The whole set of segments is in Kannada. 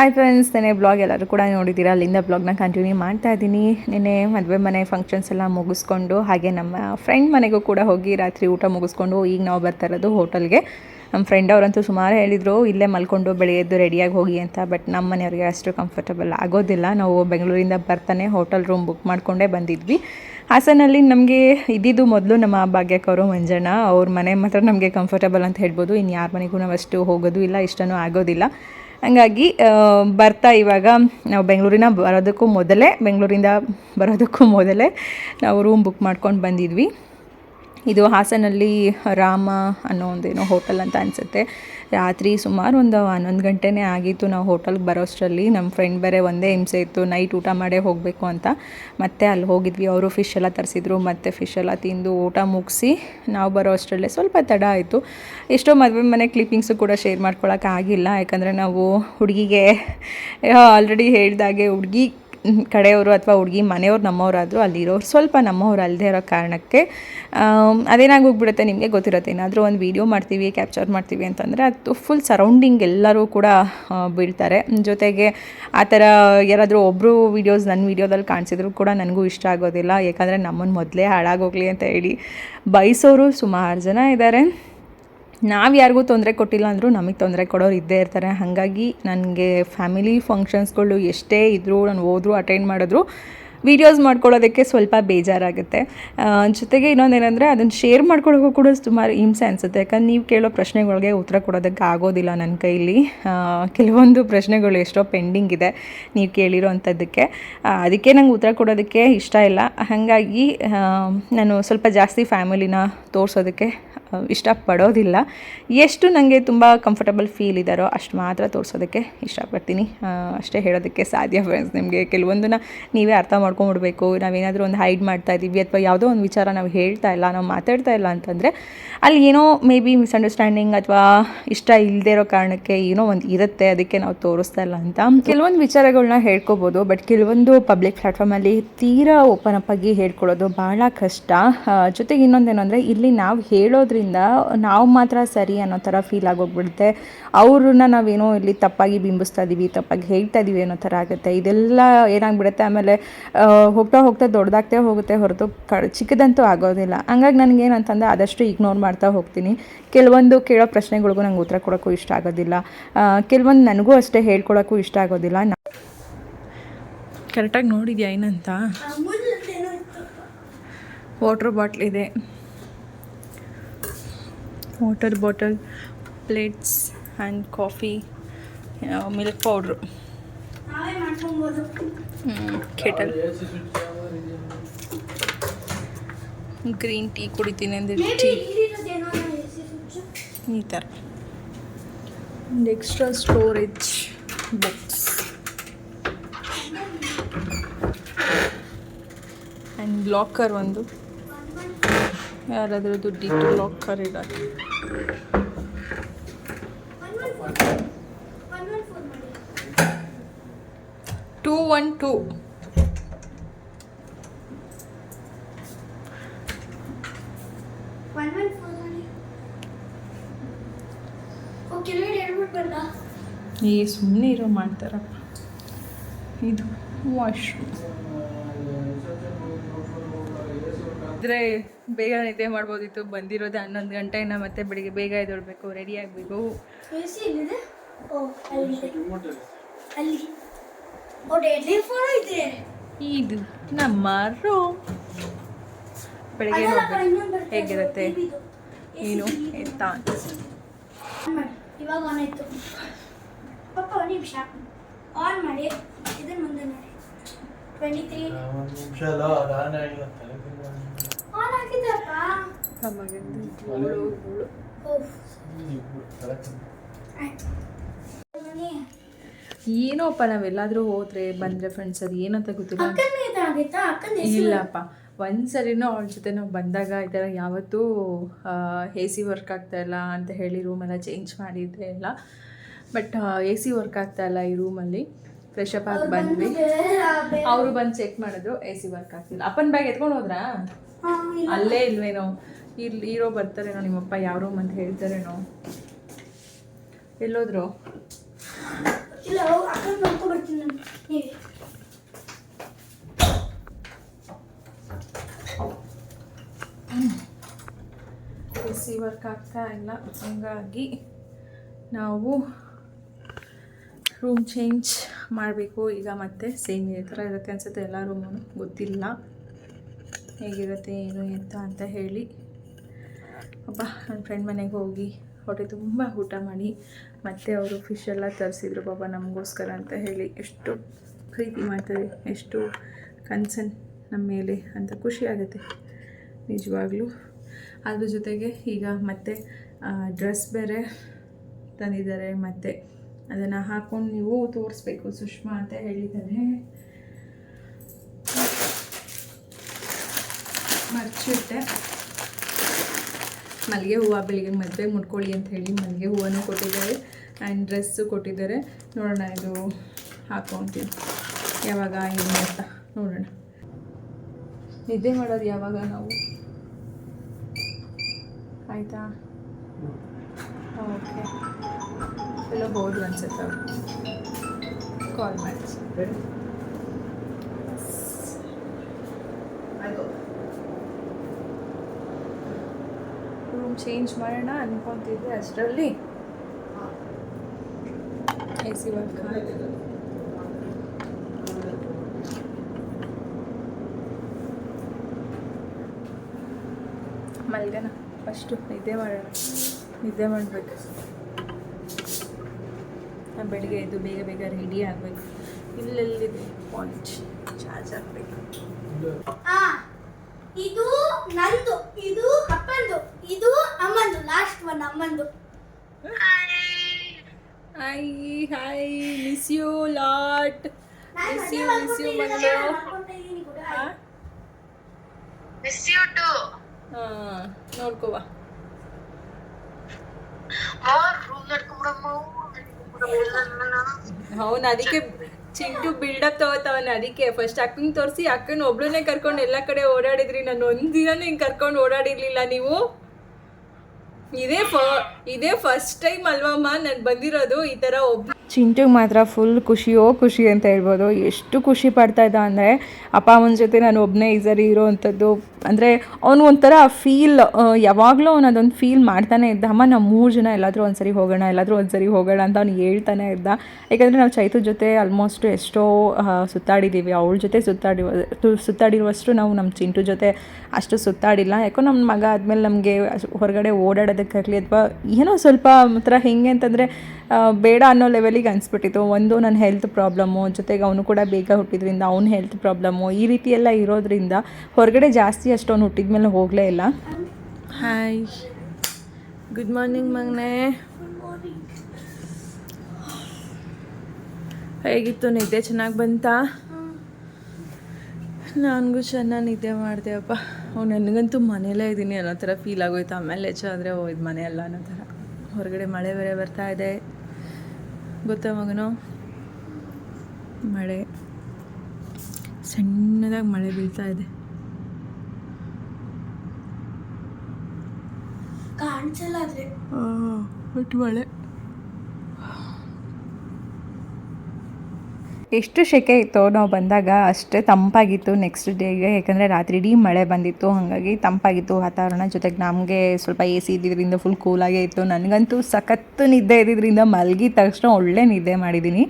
ಹಾಯ್ ಫ್ರೆಂಡ್ಸ್ ನೆನೆ ಬ್ಲಾಗ್ ಎಲ್ಲರೂ ಕೂಡ ನೋಡಿದ್ದೀರಾ? ಅಲ್ಲಿಂದ ಬ್ಲಾಗ್ನ ಕಂಟಿನ್ಯೂ ಮಾಡ್ತಾ ಇದ್ದೀನಿ. ನಿನ್ನೆ ಮದುವೆ ಮನೆ ಫಂಕ್ಷನ್ಸ್ ಎಲ್ಲ ಮುಗಿಸ್ಕೊಂಡು, ಹಾಗೆ ನಮ್ಮ ಫ್ರೆಂಡ್ ಮನೆಗೂ ಕೂಡ ಹೋಗಿ ರಾತ್ರಿ ಊಟ ಮುಗಿಸ್ಕೊಂಡು, ಈಗ ನಾವು ಬರ್ತಾ ಇರೋದು ಹೋಟೆಲ್ಗೆ ನಮ್ಮ ಫ್ರೆಂಡ್ ಅವರಂತೂ ಸುಮಾರು ಹೇಳಿದರು, ಇಲ್ಲೇ ಮಲ್ಕೊಂಡು ಬೆಳೆಯದ್ದು ರೆಡಿಯಾಗಿ ಹೋಗಿ ಅಂತ ಬಟ್ ನಮ್ಮ ಮನೆಯವ್ರಿಗೆ ಅಷ್ಟು ಕಂಫರ್ಟಬಲ್ ಆಗೋದಿಲ್ಲ. ನಾವು ಬೆಂಗಳೂರಿಂದ ಬರ್ತಾನೆ ಹೋಟೆಲ್ ರೂಮ್ ಬುಕ್ ಮಾಡಿಕೊಂಡೇ ಬಂದಿದ್ವಿ. ಹಾಸನಲ್ಲಿ ನಮಗೆ ಇದ್ದಿದ್ದು ಮೊದಲು ನಮ್ಮ ಭಾಗ್ಯಕ್ಕವರು ಮಂಜಣ್ಣ. ಅವ್ರ ಮನೆ ಮಾತ್ರ ನಮಗೆ ಕಂಫರ್ಟಬಲ್ ಅಂತ ಹೇಳ್ಬೋದು. ಇನ್ನು ಯಾರ ಮನೆಗೂ ನಾವು ಅಷ್ಟು ಹೋಗೋದು ಇಲ್ಲ, ಇಷ್ಟನೂ ಆಗೋದಿಲ್ಲ. ಹಂಗಾಗಿ ಬರ್ತಾ ಇವಾಗ ನಾವು ಬೆಂಗಳೂರಿನ ಬರೋದಕ್ಕೂ ಮೊದಲೇ, ಬೆಂಗಳೂರಿಂದ ಬರೋದಕ್ಕೂ ಮೊದಲೇ ನಾವು ರೂಮ್ ಬುಕ್ ಮಾಡ್ಕೊಂಡು ಬಂದಿದ್ವಿ. ಇದು ಹಾಸನಲ್ಲಿ ರಾಮ ಅನ್ನೋ ಒಂದೇನೋ ಹೋಟೆಲ್ ಅಂತ ಅನಿಸುತ್ತೆ. ರಾತ್ರಿ ಸುಮಾರು ಒಂದು ಹನ್ನೊಂದು ಗಂಟೆನೇ ಆಗಿತ್ತು ನಾವು ಹೋಟೆಲ್ಗೆ ಬರೋಷ್ಟರಲ್ಲಿ. ನಮ್ಮ ಫ್ರೆಂಡ್ ಬೇರೆ ಒಂದೇ ಹಿಂಸೆ ಇತ್ತು. ನೈಟ್ ಊಟ ಮಾಡೇ ಹೋಗಬೇಕು ಅಂತ. ಮತ್ತೆ ಅಲ್ಲಿ ಹೋಗಿದ್ವಿ. ಅವರು ಫಿಶ್ ಎಲ್ಲ ತರಿಸಿದ್ರು. ಮತ್ತು ಫಿಶ್ ಎಲ್ಲ ತಿಂದು ಊಟ ಮುಗಿಸಿ ನಾವು ಬರೋ ಅಷ್ಟರಲ್ಲೇ ಸ್ವಲ್ಪ ತಡ ಆಯಿತು. ಎಷ್ಟೋ ಮದುವೆ ಮನೆ ಕ್ಲಿಪ್ಪಿಂಗ್ಸು ಕೂಡ ಶೇರ್ ಮಾಡ್ಕೊಳ್ಳೋಕ್ಕಾಗಿಲ್ಲ ಯಾಕಂದರೆ ನಾವು ಹುಡುಗಿಗೆ ಆಲ್ರೆಡಿ ಹೇಳಿದಾಗೆ ಹುಡುಗಿ ಕಡೆಯವರು ಅಥವಾ ಹುಡುಗಿ ಮನೆಯವ್ರು ನಮ್ಮವರಾದರೂ ಅಲ್ಲಿರೋರು ಸ್ವಲ್ಪ ನಮ್ಮವ್ರು ಅಲ್ಲದೆ ಇರೋ ಕಾರಣಕ್ಕೆ ಅದೇನಾಗೋಗ್ಬಿಡುತ್ತೆ ನಿಮಗೆ ಗೊತ್ತಿರುತ್ತೆ. ಏನಾದರೂ ಒಂದು ವೀಡಿಯೋ ಮಾಡ್ತೀವಿ ಕ್ಯಾಪ್ಚರ್ ಮಾಡ್ತೀವಿ ಅಂತಂದರೆ ಅದು ಫುಲ್ ಸರೌಂಡಿಂಗ್ ಎಲ್ಲರೂ ಕೂಡ ಬೀಳ್ತಾರೆ. ಜೊತೆಗೆ ಆ ಥರ ಯಾರಾದರೂ ಒಬ್ಬರು ವೀಡಿಯೋಸ್ ನನ್ನ ವೀಡಿಯೋದಲ್ಲಿ ಕಾಣಿಸಿದ್ರು ಕೂಡ ನನಗೂ ಇಷ್ಟ ಆಗೋದಿಲ್ಲ. ಯಾಕಂದರೆ ನಮ್ಮನ್ನು ಮೊದಲೇ ಹಾಳಾಗೋಗ್ಲಿ ಅಂತ ಹೇಳಿ ಬಯಸೋರು ಸುಮಾರು ಜನ ಇದ್ದಾರೆ. ನಾವು ಯಾರಿಗೂ ತೊಂದರೆ ಕೊಟ್ಟಿಲ್ಲ ಅಂದರೂ ನಮಗೆ ತೊಂದರೆ ಕೊಡೋರು ಇದ್ದೇ ಇರ್ತಾರೆ. ಹಾಗಾಗಿ ನನಗೆ ಫ್ಯಾಮಿಲಿ ಫಂಕ್ಷನ್ಸ್ಗಳು ಎಷ್ಟೇ ಇದ್ದರೂ ನಾನು ಹೋದರೂ, ಅಟೆಂಡ್ ಮಾಡಿದ್ರು, ವೀಡಿಯೋಸ್ ಮಾಡ್ಕೊಳ್ಳೋದಕ್ಕೆ ಸ್ವಲ್ಪ ಬೇಜಾರಾಗುತ್ತೆ. ಜೊತೆಗೆ ಇನ್ನೊಂದೇನೆಂದರೆ ಅದನ್ನು ಶೇರ್ ಮಾಡ್ಕೊಳ್ಳೋಕ್ಕೂ ಕೂಡ ಸುಮಾರು ಹಿಂಸೆ ಅನಿಸುತ್ತೆ. ಯಾಕಂದ್ರೆ ನೀವು ಕೇಳೋ ಪ್ರಶ್ನೆಗಳಿಗೆ ಉತ್ತರ ಕೊಡೋದಕ್ಕೆ ಆಗೋದಿಲ್ಲ ನನ್ನ ಕೈಲಿ. ಕೆಲವೊಂದು ಪ್ರಶ್ನೆಗಳು ಎಷ್ಟೋ ಪೆಂಡಿಂಗ್ ಇದೆ ನೀವು ಕೇಳಿರೋ ಅಂಥದ್ದಕ್ಕೆ. ಅದಕ್ಕೆ ನಂಗೆ ಉತ್ತರ ಕೊಡೋದಕ್ಕೆ ಇಷ್ಟ ಇಲ್ಲ. ಹಾಗಾಗಿ ನಾನು ಸ್ವಲ್ಪ ಜಾಸ್ತಿ ಫ್ಯಾಮಿಲಿನ ತೋರಿಸೋದಕ್ಕೆ ಇಷ್ಟಪಡೋದಿಲ್ಲ. ಎಷ್ಟು ನನಗೆ ತುಂಬ ಕಂಫರ್ಟಬಲ್ ಫೀಲ್ ಇದ್ದಾರೋ ಅಷ್ಟು ಮಾತ್ರ ತೋರಿಸೋದಕ್ಕೆ ಇಷ್ಟಪಡ್ತೀನಿ. ಅಷ್ಟೇ ಹೇಳೋದಕ್ಕೆ ಸಾಧ್ಯ ಫ್ರೆಂಡ್ಸ್ ನಿಮಗೆ. ಕೆಲವೊಂದನ್ನ ನೀವೇ ಅರ್ಥ ಮಾಡ್ಕೊಂಡ್ಬಿಡ್ಬೇಕು. ನಾವೇನಾದರೂ ಒಂದು ಹೈಡ್ ಮಾಡ್ತಾ ಇದ್ದೀವಿ ಅಥವಾ ಯಾವುದೋ ಒಂದು ವಿಚಾರ ನಾವು ಹೇಳ್ತಾ ಇಲ್ಲ, ನಾವು ಮಾತಾಡ್ತಾ ಇಲ್ಲ ಅಂತಂದರೆ ಅಲ್ಲಿ ಏನೋ ಮೇ ಬಿ ಮಿಸ್ಅಂಡರ್ಸ್ಟ್ಯಾಂಡಿಂಗ್ ಅಥವಾ ಇಷ್ಟ ಇಲ್ಲದೇ ಇರೋ ಕಾರಣಕ್ಕೆ ಏನೋ ಒಂದು ಇರುತ್ತೆ, ಅದಕ್ಕೆ ನಾವು ತೋರಿಸ್ತಾ ಇಲ್ಲ ಅಂತ. ಕೆಲವೊಂದು ವಿಚಾರಗಳನ್ನ ಹೇಳ್ಕೊಬೋದು ಬಟ್ ಕೆಲವೊಂದು ಪಬ್ಲಿಕ್ ಪ್ಲ್ಯಾಟ್ಫಾರ್ಮಲ್ಲಿ ತೀರಾ ಓಪನ್ ಅಪ್ ಆಗಿ ಹೇಳ್ಕೊಳ್ಳೋದು ಭಾಳ ಕಷ್ಟ. ಜೊತೆಗೆ ಇನ್ನೊಂದೇನು ಅಂದರೆ ಇಲ್ಲಿ ನಾವು ಹೇಳೋದ್ರಿಂದ ನಾವು ಮಾತ್ರ ಸರಿ ಅನ್ನೋ ಥರ ಫೀಲ್ ಆಗೋಗ್ಬಿಡುತ್ತೆ. ಅವ್ರನ್ನ ನಾವೇನೋ ಇಲ್ಲಿ ತಪ್ಪಾಗಿ ಬಿಂಬಿಸ್ತಾ ಇದ್ದೀವಿ ತಪ್ಪಾಗಿ ಹೇಳ್ತಾ ಇದ್ದೀವಿ ಅನ್ನೋ ಥರ ಆಗುತ್ತೆ. ಇದೆಲ್ಲ ಏನಾಗ್ಬಿಡುತ್ತೆ ಆಮೇಲೆ ಹೋಗ್ತಾ ಹೋಗ್ತಾ ದೊಡ್ಡದಾಗ್ತೇ ಹೋಗುತ್ತೆ ಹೊರತು ಕ ಚಿಕ್ಕದಂತೂ ಆಗೋದಿಲ್ಲ. ಹಂಗಾಗಿ ನನಗೇನಂತಂದರೆ ಆದಷ್ಟು ಇಗ್ನೋರ್ ಮಾಡ್ತಾ ಹೋಗ್ತೀನಿ. ಕೆಲವೊಂದು ಕೇಳೋ ಪ್ರಶ್ನೆಗಳಿಗೂ ನಂಗೆ ಉತ್ತರ ಕೊಡೋಕ್ಕೂ ಇಷ್ಟ ಆಗೋದಿಲ್ಲ. ಕೆಲವೊಂದು ನನಗೂ ಅಷ್ಟೇ ಹೇಳ್ಕೊಳಕ್ಕೂ ಇಷ್ಟ ಆಗೋದಿಲ್ಲ. ಕರೆಕ್ಟಾಗಿ ನೋಡಿದ್ಯಾ ಏನಂತ ವಾಟ್ರ್ ಬಾಟ್ಲ್ ಇದೆ. Water bottle plates and coffee milk powder kettle green tea ಕುಡಿತೀನಿ ಅಂದರೆ ಟೀ ಈ ಥರ ಒಂದು extra storage books and locker ಒಂದು. ಯಾರಾದರೂ ದುಡ್ಡಿಟ್ಟು ಲಾಕರ್ ಮಾಡಿ ಟೂ ಒನ್ ಟೂ ಏ ಈ ಸುಮ್ಮನೆ ಇರೋ ಮಾಡ್ತಾರಪ್ಪ. ಇದು ವಾಶ್ರೂಮ್ ಇದ್ರೆ ಬೇಗ ನಿದ್ದೆ ಮಾಡ್ಬೋದಿತ್ತು. ಬಂದಿರೋದು ಹನ್ನೊಂದು ಗಂಟೆನ ಮತ್ತೆ ಬೆಳಿಗ್ಗೆ ಬೇಗ ಎದ್ದೇಳ್ಬೇಕು. ರೆಡಿ ಆಗಬೇಕು. ಇದೆ. ಇದು ನಮ್ಮ ರೂಮ್ ಬೆಳಿಗ್ಗೆ ನೋಡ್ಬೇಕು ಹೇಗಿರುತ್ತೆ? ಏನು? ಎತ್ತ ಅಂತ ಇವಾಗ ಆನ್ ಆಯ್ತು. ಪಪ್ಪ ಒಂದು ನಿಮಿಷ. ಆನ್ ಮಾಡಿ. ಇದನ್ನ ಮುಂದೆ ಮಾಡಿ ಟ್ವೆಂಟಿ ತ್ರೀ ಒಂದು ನಿಮಿಷ ಅಲ್ಲ ಆನ್ ಆಗಿದ್ದಪ್ಪ ಏನೋಪ್ಪ ನಾವೆಲ್ಲಾದ್ರೂ ಹೋದ್ರೆ ಬಂದ್ರೆ ಫ್ರೆಂಡ್ಸ್ ಅದು ಏನಂತ ಗೊತ್ತಿಲ್ಲ. ಇಲ್ಲಪ್ಪ ಒಂದ್ಸರಿನೂ ಅವಳ ಜೊತೆ ನಾವು ಬಂದಾಗ ಈ ಥರ ಯಾವತ್ತೂ ಎ ಸಿ ವರ್ಕ್ ಆಗ್ತಾ ಇಲ್ಲ ಅಂತ ಹೇಳಿ ರೂಮೆಲ್ಲ ಚೇಂಜ್ ಮಾಡಿದ್ದೆ ಎಲ್ಲ. ಬಟ್ ಎ ಸಿ ವರ್ಕ್ ಆಗ್ತಾ ಇಲ್ಲ ಈ ರೂಮಲ್ಲಿ ಫ್ರೆಶ್ ಅಪ್ ಆಗಿ ಬಂದ್ವಿ. ಅವರು ಬಂದು ಚೆಕ್ ಮಾಡಿದ್ರು ಎ ಸಿ ವರ್ಕ್ ಆಗ್ತಿಲ್ಲ. ಅಪ್ಪನ ಬ್ಯಾಗ್ ಎತ್ಕೊಂಡು ಹೋದ್ರಾ? ಅಲ್ಲೇ ಇಲ್ವೇನೋ? ಇಲ್ಲಿ ಹೀರೋ ಬರ್ತಾರೇನೋ ನಿಮ್ಮಪ್ಪ ಯಾವ ರೂಮ್ ಅಂತ ಹೇಳ್ತಾರೇನೋ? ಎಲ್ಲೋದ್ರು? ಸಿ ವರ್ಕ್ ಆಗ್ತಾ ಇಲ್ಲ. ಹಂಗಾಗಿ ನಾವು ರೂಮ್ ಚೇಂಜ್ ಮಾಡಬೇಕು. ಈಗ ಮತ್ತೆ ಸೇಮ್ ಇದೇ ಥರ ಇರುತ್ತೆ ಅನ್ಸುತ್ತೆ. ಎಲ್ಲ ರೂಮು ಗೊತ್ತಿಲ್ಲ. ಹೇಗಿರುತ್ತೆ, ಏನು, ಎಂತ ಅಂತ ಹೇಳಿ. ಅಪ್ಪ ನನ್ನ ಫ್ರೆಂಡ್ ಮನೆಗೆ ಹೋಗಿ ಹೊಟ್ಟೆ ತುಂಬ ಊಟ ಮಾಡಿ ಮತ್ತೆ ಅವರು ಫಿಶ್ ಎಲ್ಲ ತರಿಸಿದ್ರು ಪಾಪ ನಮಗೋಸ್ಕರ ಅಂತ ಹೇಳಿ. ಎಷ್ಟು ಪ್ರೀತಿ ಮಾಡ್ತಾರೆ, ಎಷ್ಟು ಕನ್ಸನ್ ನಮ್ಮ ಮೇಲೆ ಅಂತ ಖುಷಿ ಆಗುತ್ತೆ. ನಿಜವಾಗ್ಲೂ. ಅದ್ರ ಜೊತೆಗೆ ಈಗ ಮತ್ತೆ ಡ್ರೆಸ್ ಬೇರೆ ತಂದಿದ್ದಾರೆ, ಮತ್ತೆ ಅದನ್ನು ಹಾಕ್ಕೊಂಡು ನೀವು ತೋರಿಸ್ಬೇಕು ಸುಷ್ಮಾ ಅಂತ ಹೇಳಿದ್ದಾರೆ. ಮರ್ಚಿಟ್ಟೆ. ಮಲ್ಲಿಗೆ ಹೂವು, ಬೆಳಿಗ್ಗೆ ಮದುವೆಗೆ ಮುಟ್ಕೊಳ್ಳಿ ಅಂತ ಹೇಳಿ ಮಲ್ಲಿಗೆ ಹೂವನ್ನು ಕೊಟ್ಟಿದ್ದಾರೆ ಆ್ಯಂಡ್ ಡ್ರೆಸ್ಸು ಕೊಟ್ಟಿದ್ದಾರೆ. ನೋಡೋಣ, ಇದು ಹಾಕ್ಕೊತೀನಿ ಯಾವಾಗ ಏನು ಅಂತ ನೋಡೋಣ. ನಿದ್ದೆ ಮಾಡೋದು ಯಾವಾಗ ನಾವು? ಆಯಿತಾ? ಓಕೆ. ಎಲ್ಲ ಹೋದ್ರು ಅನ್ಸುತ್ತೆ ಅವರು ಕಾಲ್ ಮಾಡಿ ಚೇಂಜ್ ಮಾಡೋಣ ಅನ್ಕೊತಿದ್ದೆ ಅಷ್ಟರಲ್ಲಿ. ಎ ಸಿ ಮಲ್ಗನ ಫಸ್ಟು ನಿದ್ದೆ ಮಾಡೋಣ. ನಿದ್ದೆ ಮಾಡಬೇಕು. ಬೆಳಿಗ್ಗೆ ಎದ್ದು ಬೇಗ ಬೇಗ ರೆಡಿ ಆಗಬೇಕು. ಇಲ್ಲೆಲ್ಲಿದೆ ಪಾಯಿಂಟ್ ಚಾರ್ಜ್ ಆಗಬೇಕು ಇದು ನಂದು, ಇದು ಅಪ್ಪಂದು. ಇದು ಅಮ್ಮಂದು last one ಅಮ್ಮಂದು. Hi hi miss you lot miss you miss you ಕೂಡ. ಮಿಸ್ ಯು ಟು ಹಾ ನೋಡ್ಕೋವ ಅವನು ಅದಕ್ಕೆ ಚಿಂಟು ಬಿಲ್ಡಪ್ ತಗೋತಾವನ ಅದಕ್ಕೆ. ಫಸ್ಟ್ ಅಕ್ಕನ ತೋರಿಸಿ ಅಕ್ಕನ ಒಬ್ಳನ್ನೇ ಕರ್ಕೊಂಡು ಎಲ್ಲ ಕಡೆ ಓಡಾಡಿದ್ರಿ. ನಾನು ಒಂದಿನ ಹಿಂಗೆ ಕರ್ಕೊಂಡು ಓಡಾಡಿರ್ಲಿಲ್ಲ ನೀವು. ಇದೇ ಇದೇ ಫಸ್ಟ್ ಟೈಮ್ ಅಲ್ವಮ್ಮ ನಾನು ಬಂದಿರೋದು ಈ ಥರ ಒಬ್ಬ ಚಿಂಟುಗೆ ಮಾತ್ರ ಫುಲ್ ಖುಷಿಯೋ ಖುಷಿ ಅಂತ ಹೇಳ್ಬೋದು. ಎಷ್ಟು ಖುಷಿ ಪಡ್ತಾ ಇದ್ದ ಅಂದರೆ, ಅಪ್ಪ ಅಮ್ಮನ ಜೊತೆ ನಾನು ಒಬ್ಬನೇ ಇರೋ ಇರೋವಂಥದ್ದು ಅಂದರೆ ಅವನು ಒಂಥರ ಫೀಲ್ ಯಾವಾಗಲೂ ಅವನು ಅದೊಂದು ಫೀಲ್ ಮಾಡ್ತಾನೆ ಇದ್ದ. ಅಮ್ಮ, ನಾವು ಮೂರು ಜನ ಎಲ್ಲಾದರೂ ಒಂದ್ಸರಿ ಹೋಗೋಣ, ಎಲ್ಲಾದರೂ ಒಂದ್ಸರಿ ಹೋಗೋಣ ಅಂತ ಅವ್ನು ಹೇಳ್ತಾನೆ ಇದ್ದ. ಯಾಕಂದರೆ ನಾವು ಚೈತು ಜೊತೆ ಆಲ್ಮೋಸ್ಟ್ ಎಷ್ಟೋ ಸುತ್ತಾಡಿದ್ದೀವಿ ಅವಳ ಜೊತೆ ಸುತ್ತಾಡಿ, ಸುತ್ತಾಡಿರುವಷ್ಟು ನಾವು ನಮ್ಮ ಚಿಂಟು ಜೊತೆ ಅಷ್ಟು ಸುತ್ತಾಡಿಲ್ಲ. ಯಾಕೋ ನಮ್ಮ ಮಗ ಆದಮೇಲೆ ನಮಗೆ ಹೊರಗಡೆ ಓಡಾಡೋದಕ್ಕಾಗಲಿ ಅಥವಾ ಏನೋ ಸ್ವಲ್ಪ ಒಂಥರ ಹೆಂಗೆ ಅಂತಂದರೆ ಬೇಡ ಅನ್ನೋ ಲೆವೆಲಿಗೆ ಅನಿಸ್ಬಿಟ್ಟಿತ್ತು. ಒಂದು ನನ್ನ ಹೆಲ್ತ್ ಪ್ರಾಬ್ಲಮ್ಮು ಜೊತೆಗೆ ಅವನು ಕೂಡ ಬೇಗ ಹುಟ್ಟಿದ್ರಿಂದ ಅವ್ನ ಹೆಲ್ತ್ ಪ್ರಾಬ್ಲಮ್ಮು ಈ ರೀತಿ ಎಲ್ಲ ಇರೋದ್ರಿಂದ ಹೊರಗಡೆ ಜಾಸ್ತಿ ಅಷ್ಟು ಅವ್ನು ಹುಟ್ಟಿದ ಮೇಲೆ ಹೋಗಲೇ ಇಲ್ಲ. ಹಾಯ್ ಗುಡ್ ಮಾರ್ನಿಂಗ್ ಮಗನೇ. ಹೇಗಿತ್ತು ನಿದ್ದೆ? ಚೆನ್ನಾಗಿ ಬಂತಾ? ನನಗೂ ಚೆನ್ನಾಗಿ ನಿದ್ದೆ ಮಾಡಿದೆ, ಅಪ್ಪ. ಅವ್ನು ನನಗಂತೂ ಮನೇಲೇ ಇದ್ದೀನಿ ಅನ್ನೋ ಥರ ಫೀಲ್ ಆಗೋಯ್ತು. ಆಮೇಲೆ ಹೆಚ್ಚು ಆದರೆ, ಓ, ಇದು ಮನೆ ಅಲ್ಲ ಅನ್ನೋ ಥರ. ಹೊರಗಡೆ ಮಳೆ ಬೇರೆ ಬರ್ತಾ ಇದೆ. ಗೊತ್ತಾ ಮಗನು? ಮಳೆ. ಸಣ್ಣದಾಗಿ ಮಳೆ ಬೀಳ್ತಾ ಇದೆ. ಕಾಣಿಸಲ್ಲ ಆದ್ರೆ. ಬಟ್ ಮಳೆ ಎಷ್ಟು ಶೆಕೆ ಇತ್ತು ನಾವು ಬಂದಾಗ ಅಷ್ಟೇ ತಂಪಾಗಿತ್ತು ನೆಕ್ಸ್ಟ್ ಡೇಗೆ ಯಾಕಂದರೆ ರಾತ್ರಿ ಇಡೀ ಮಳೆ ಬಂದಿತ್ತು ಹಾಗಾಗಿ ತಂಪಾಗಿತ್ತು ವಾತಾವರಣ. ಜೊತೆಗೆ ನಮಗೆ ಸ್ವಲ್ಪ ಎ ಸಿ ಇದ್ದಿದ್ದರಿಂದ ಫುಲ್ ಕೂಲಾಗೇ ಇತ್ತು. ನನಗಂತೂ ಸಖತ್ತು ನಿದ್ದೆ ಇದ್ದಿದ್ದರಿಂದ ಮಲಗಿದ ತಕ್ಷಣ ಒಳ್ಳೆ ನಿದ್ದೆ ಮಾಡಿದ್ದೀನಿ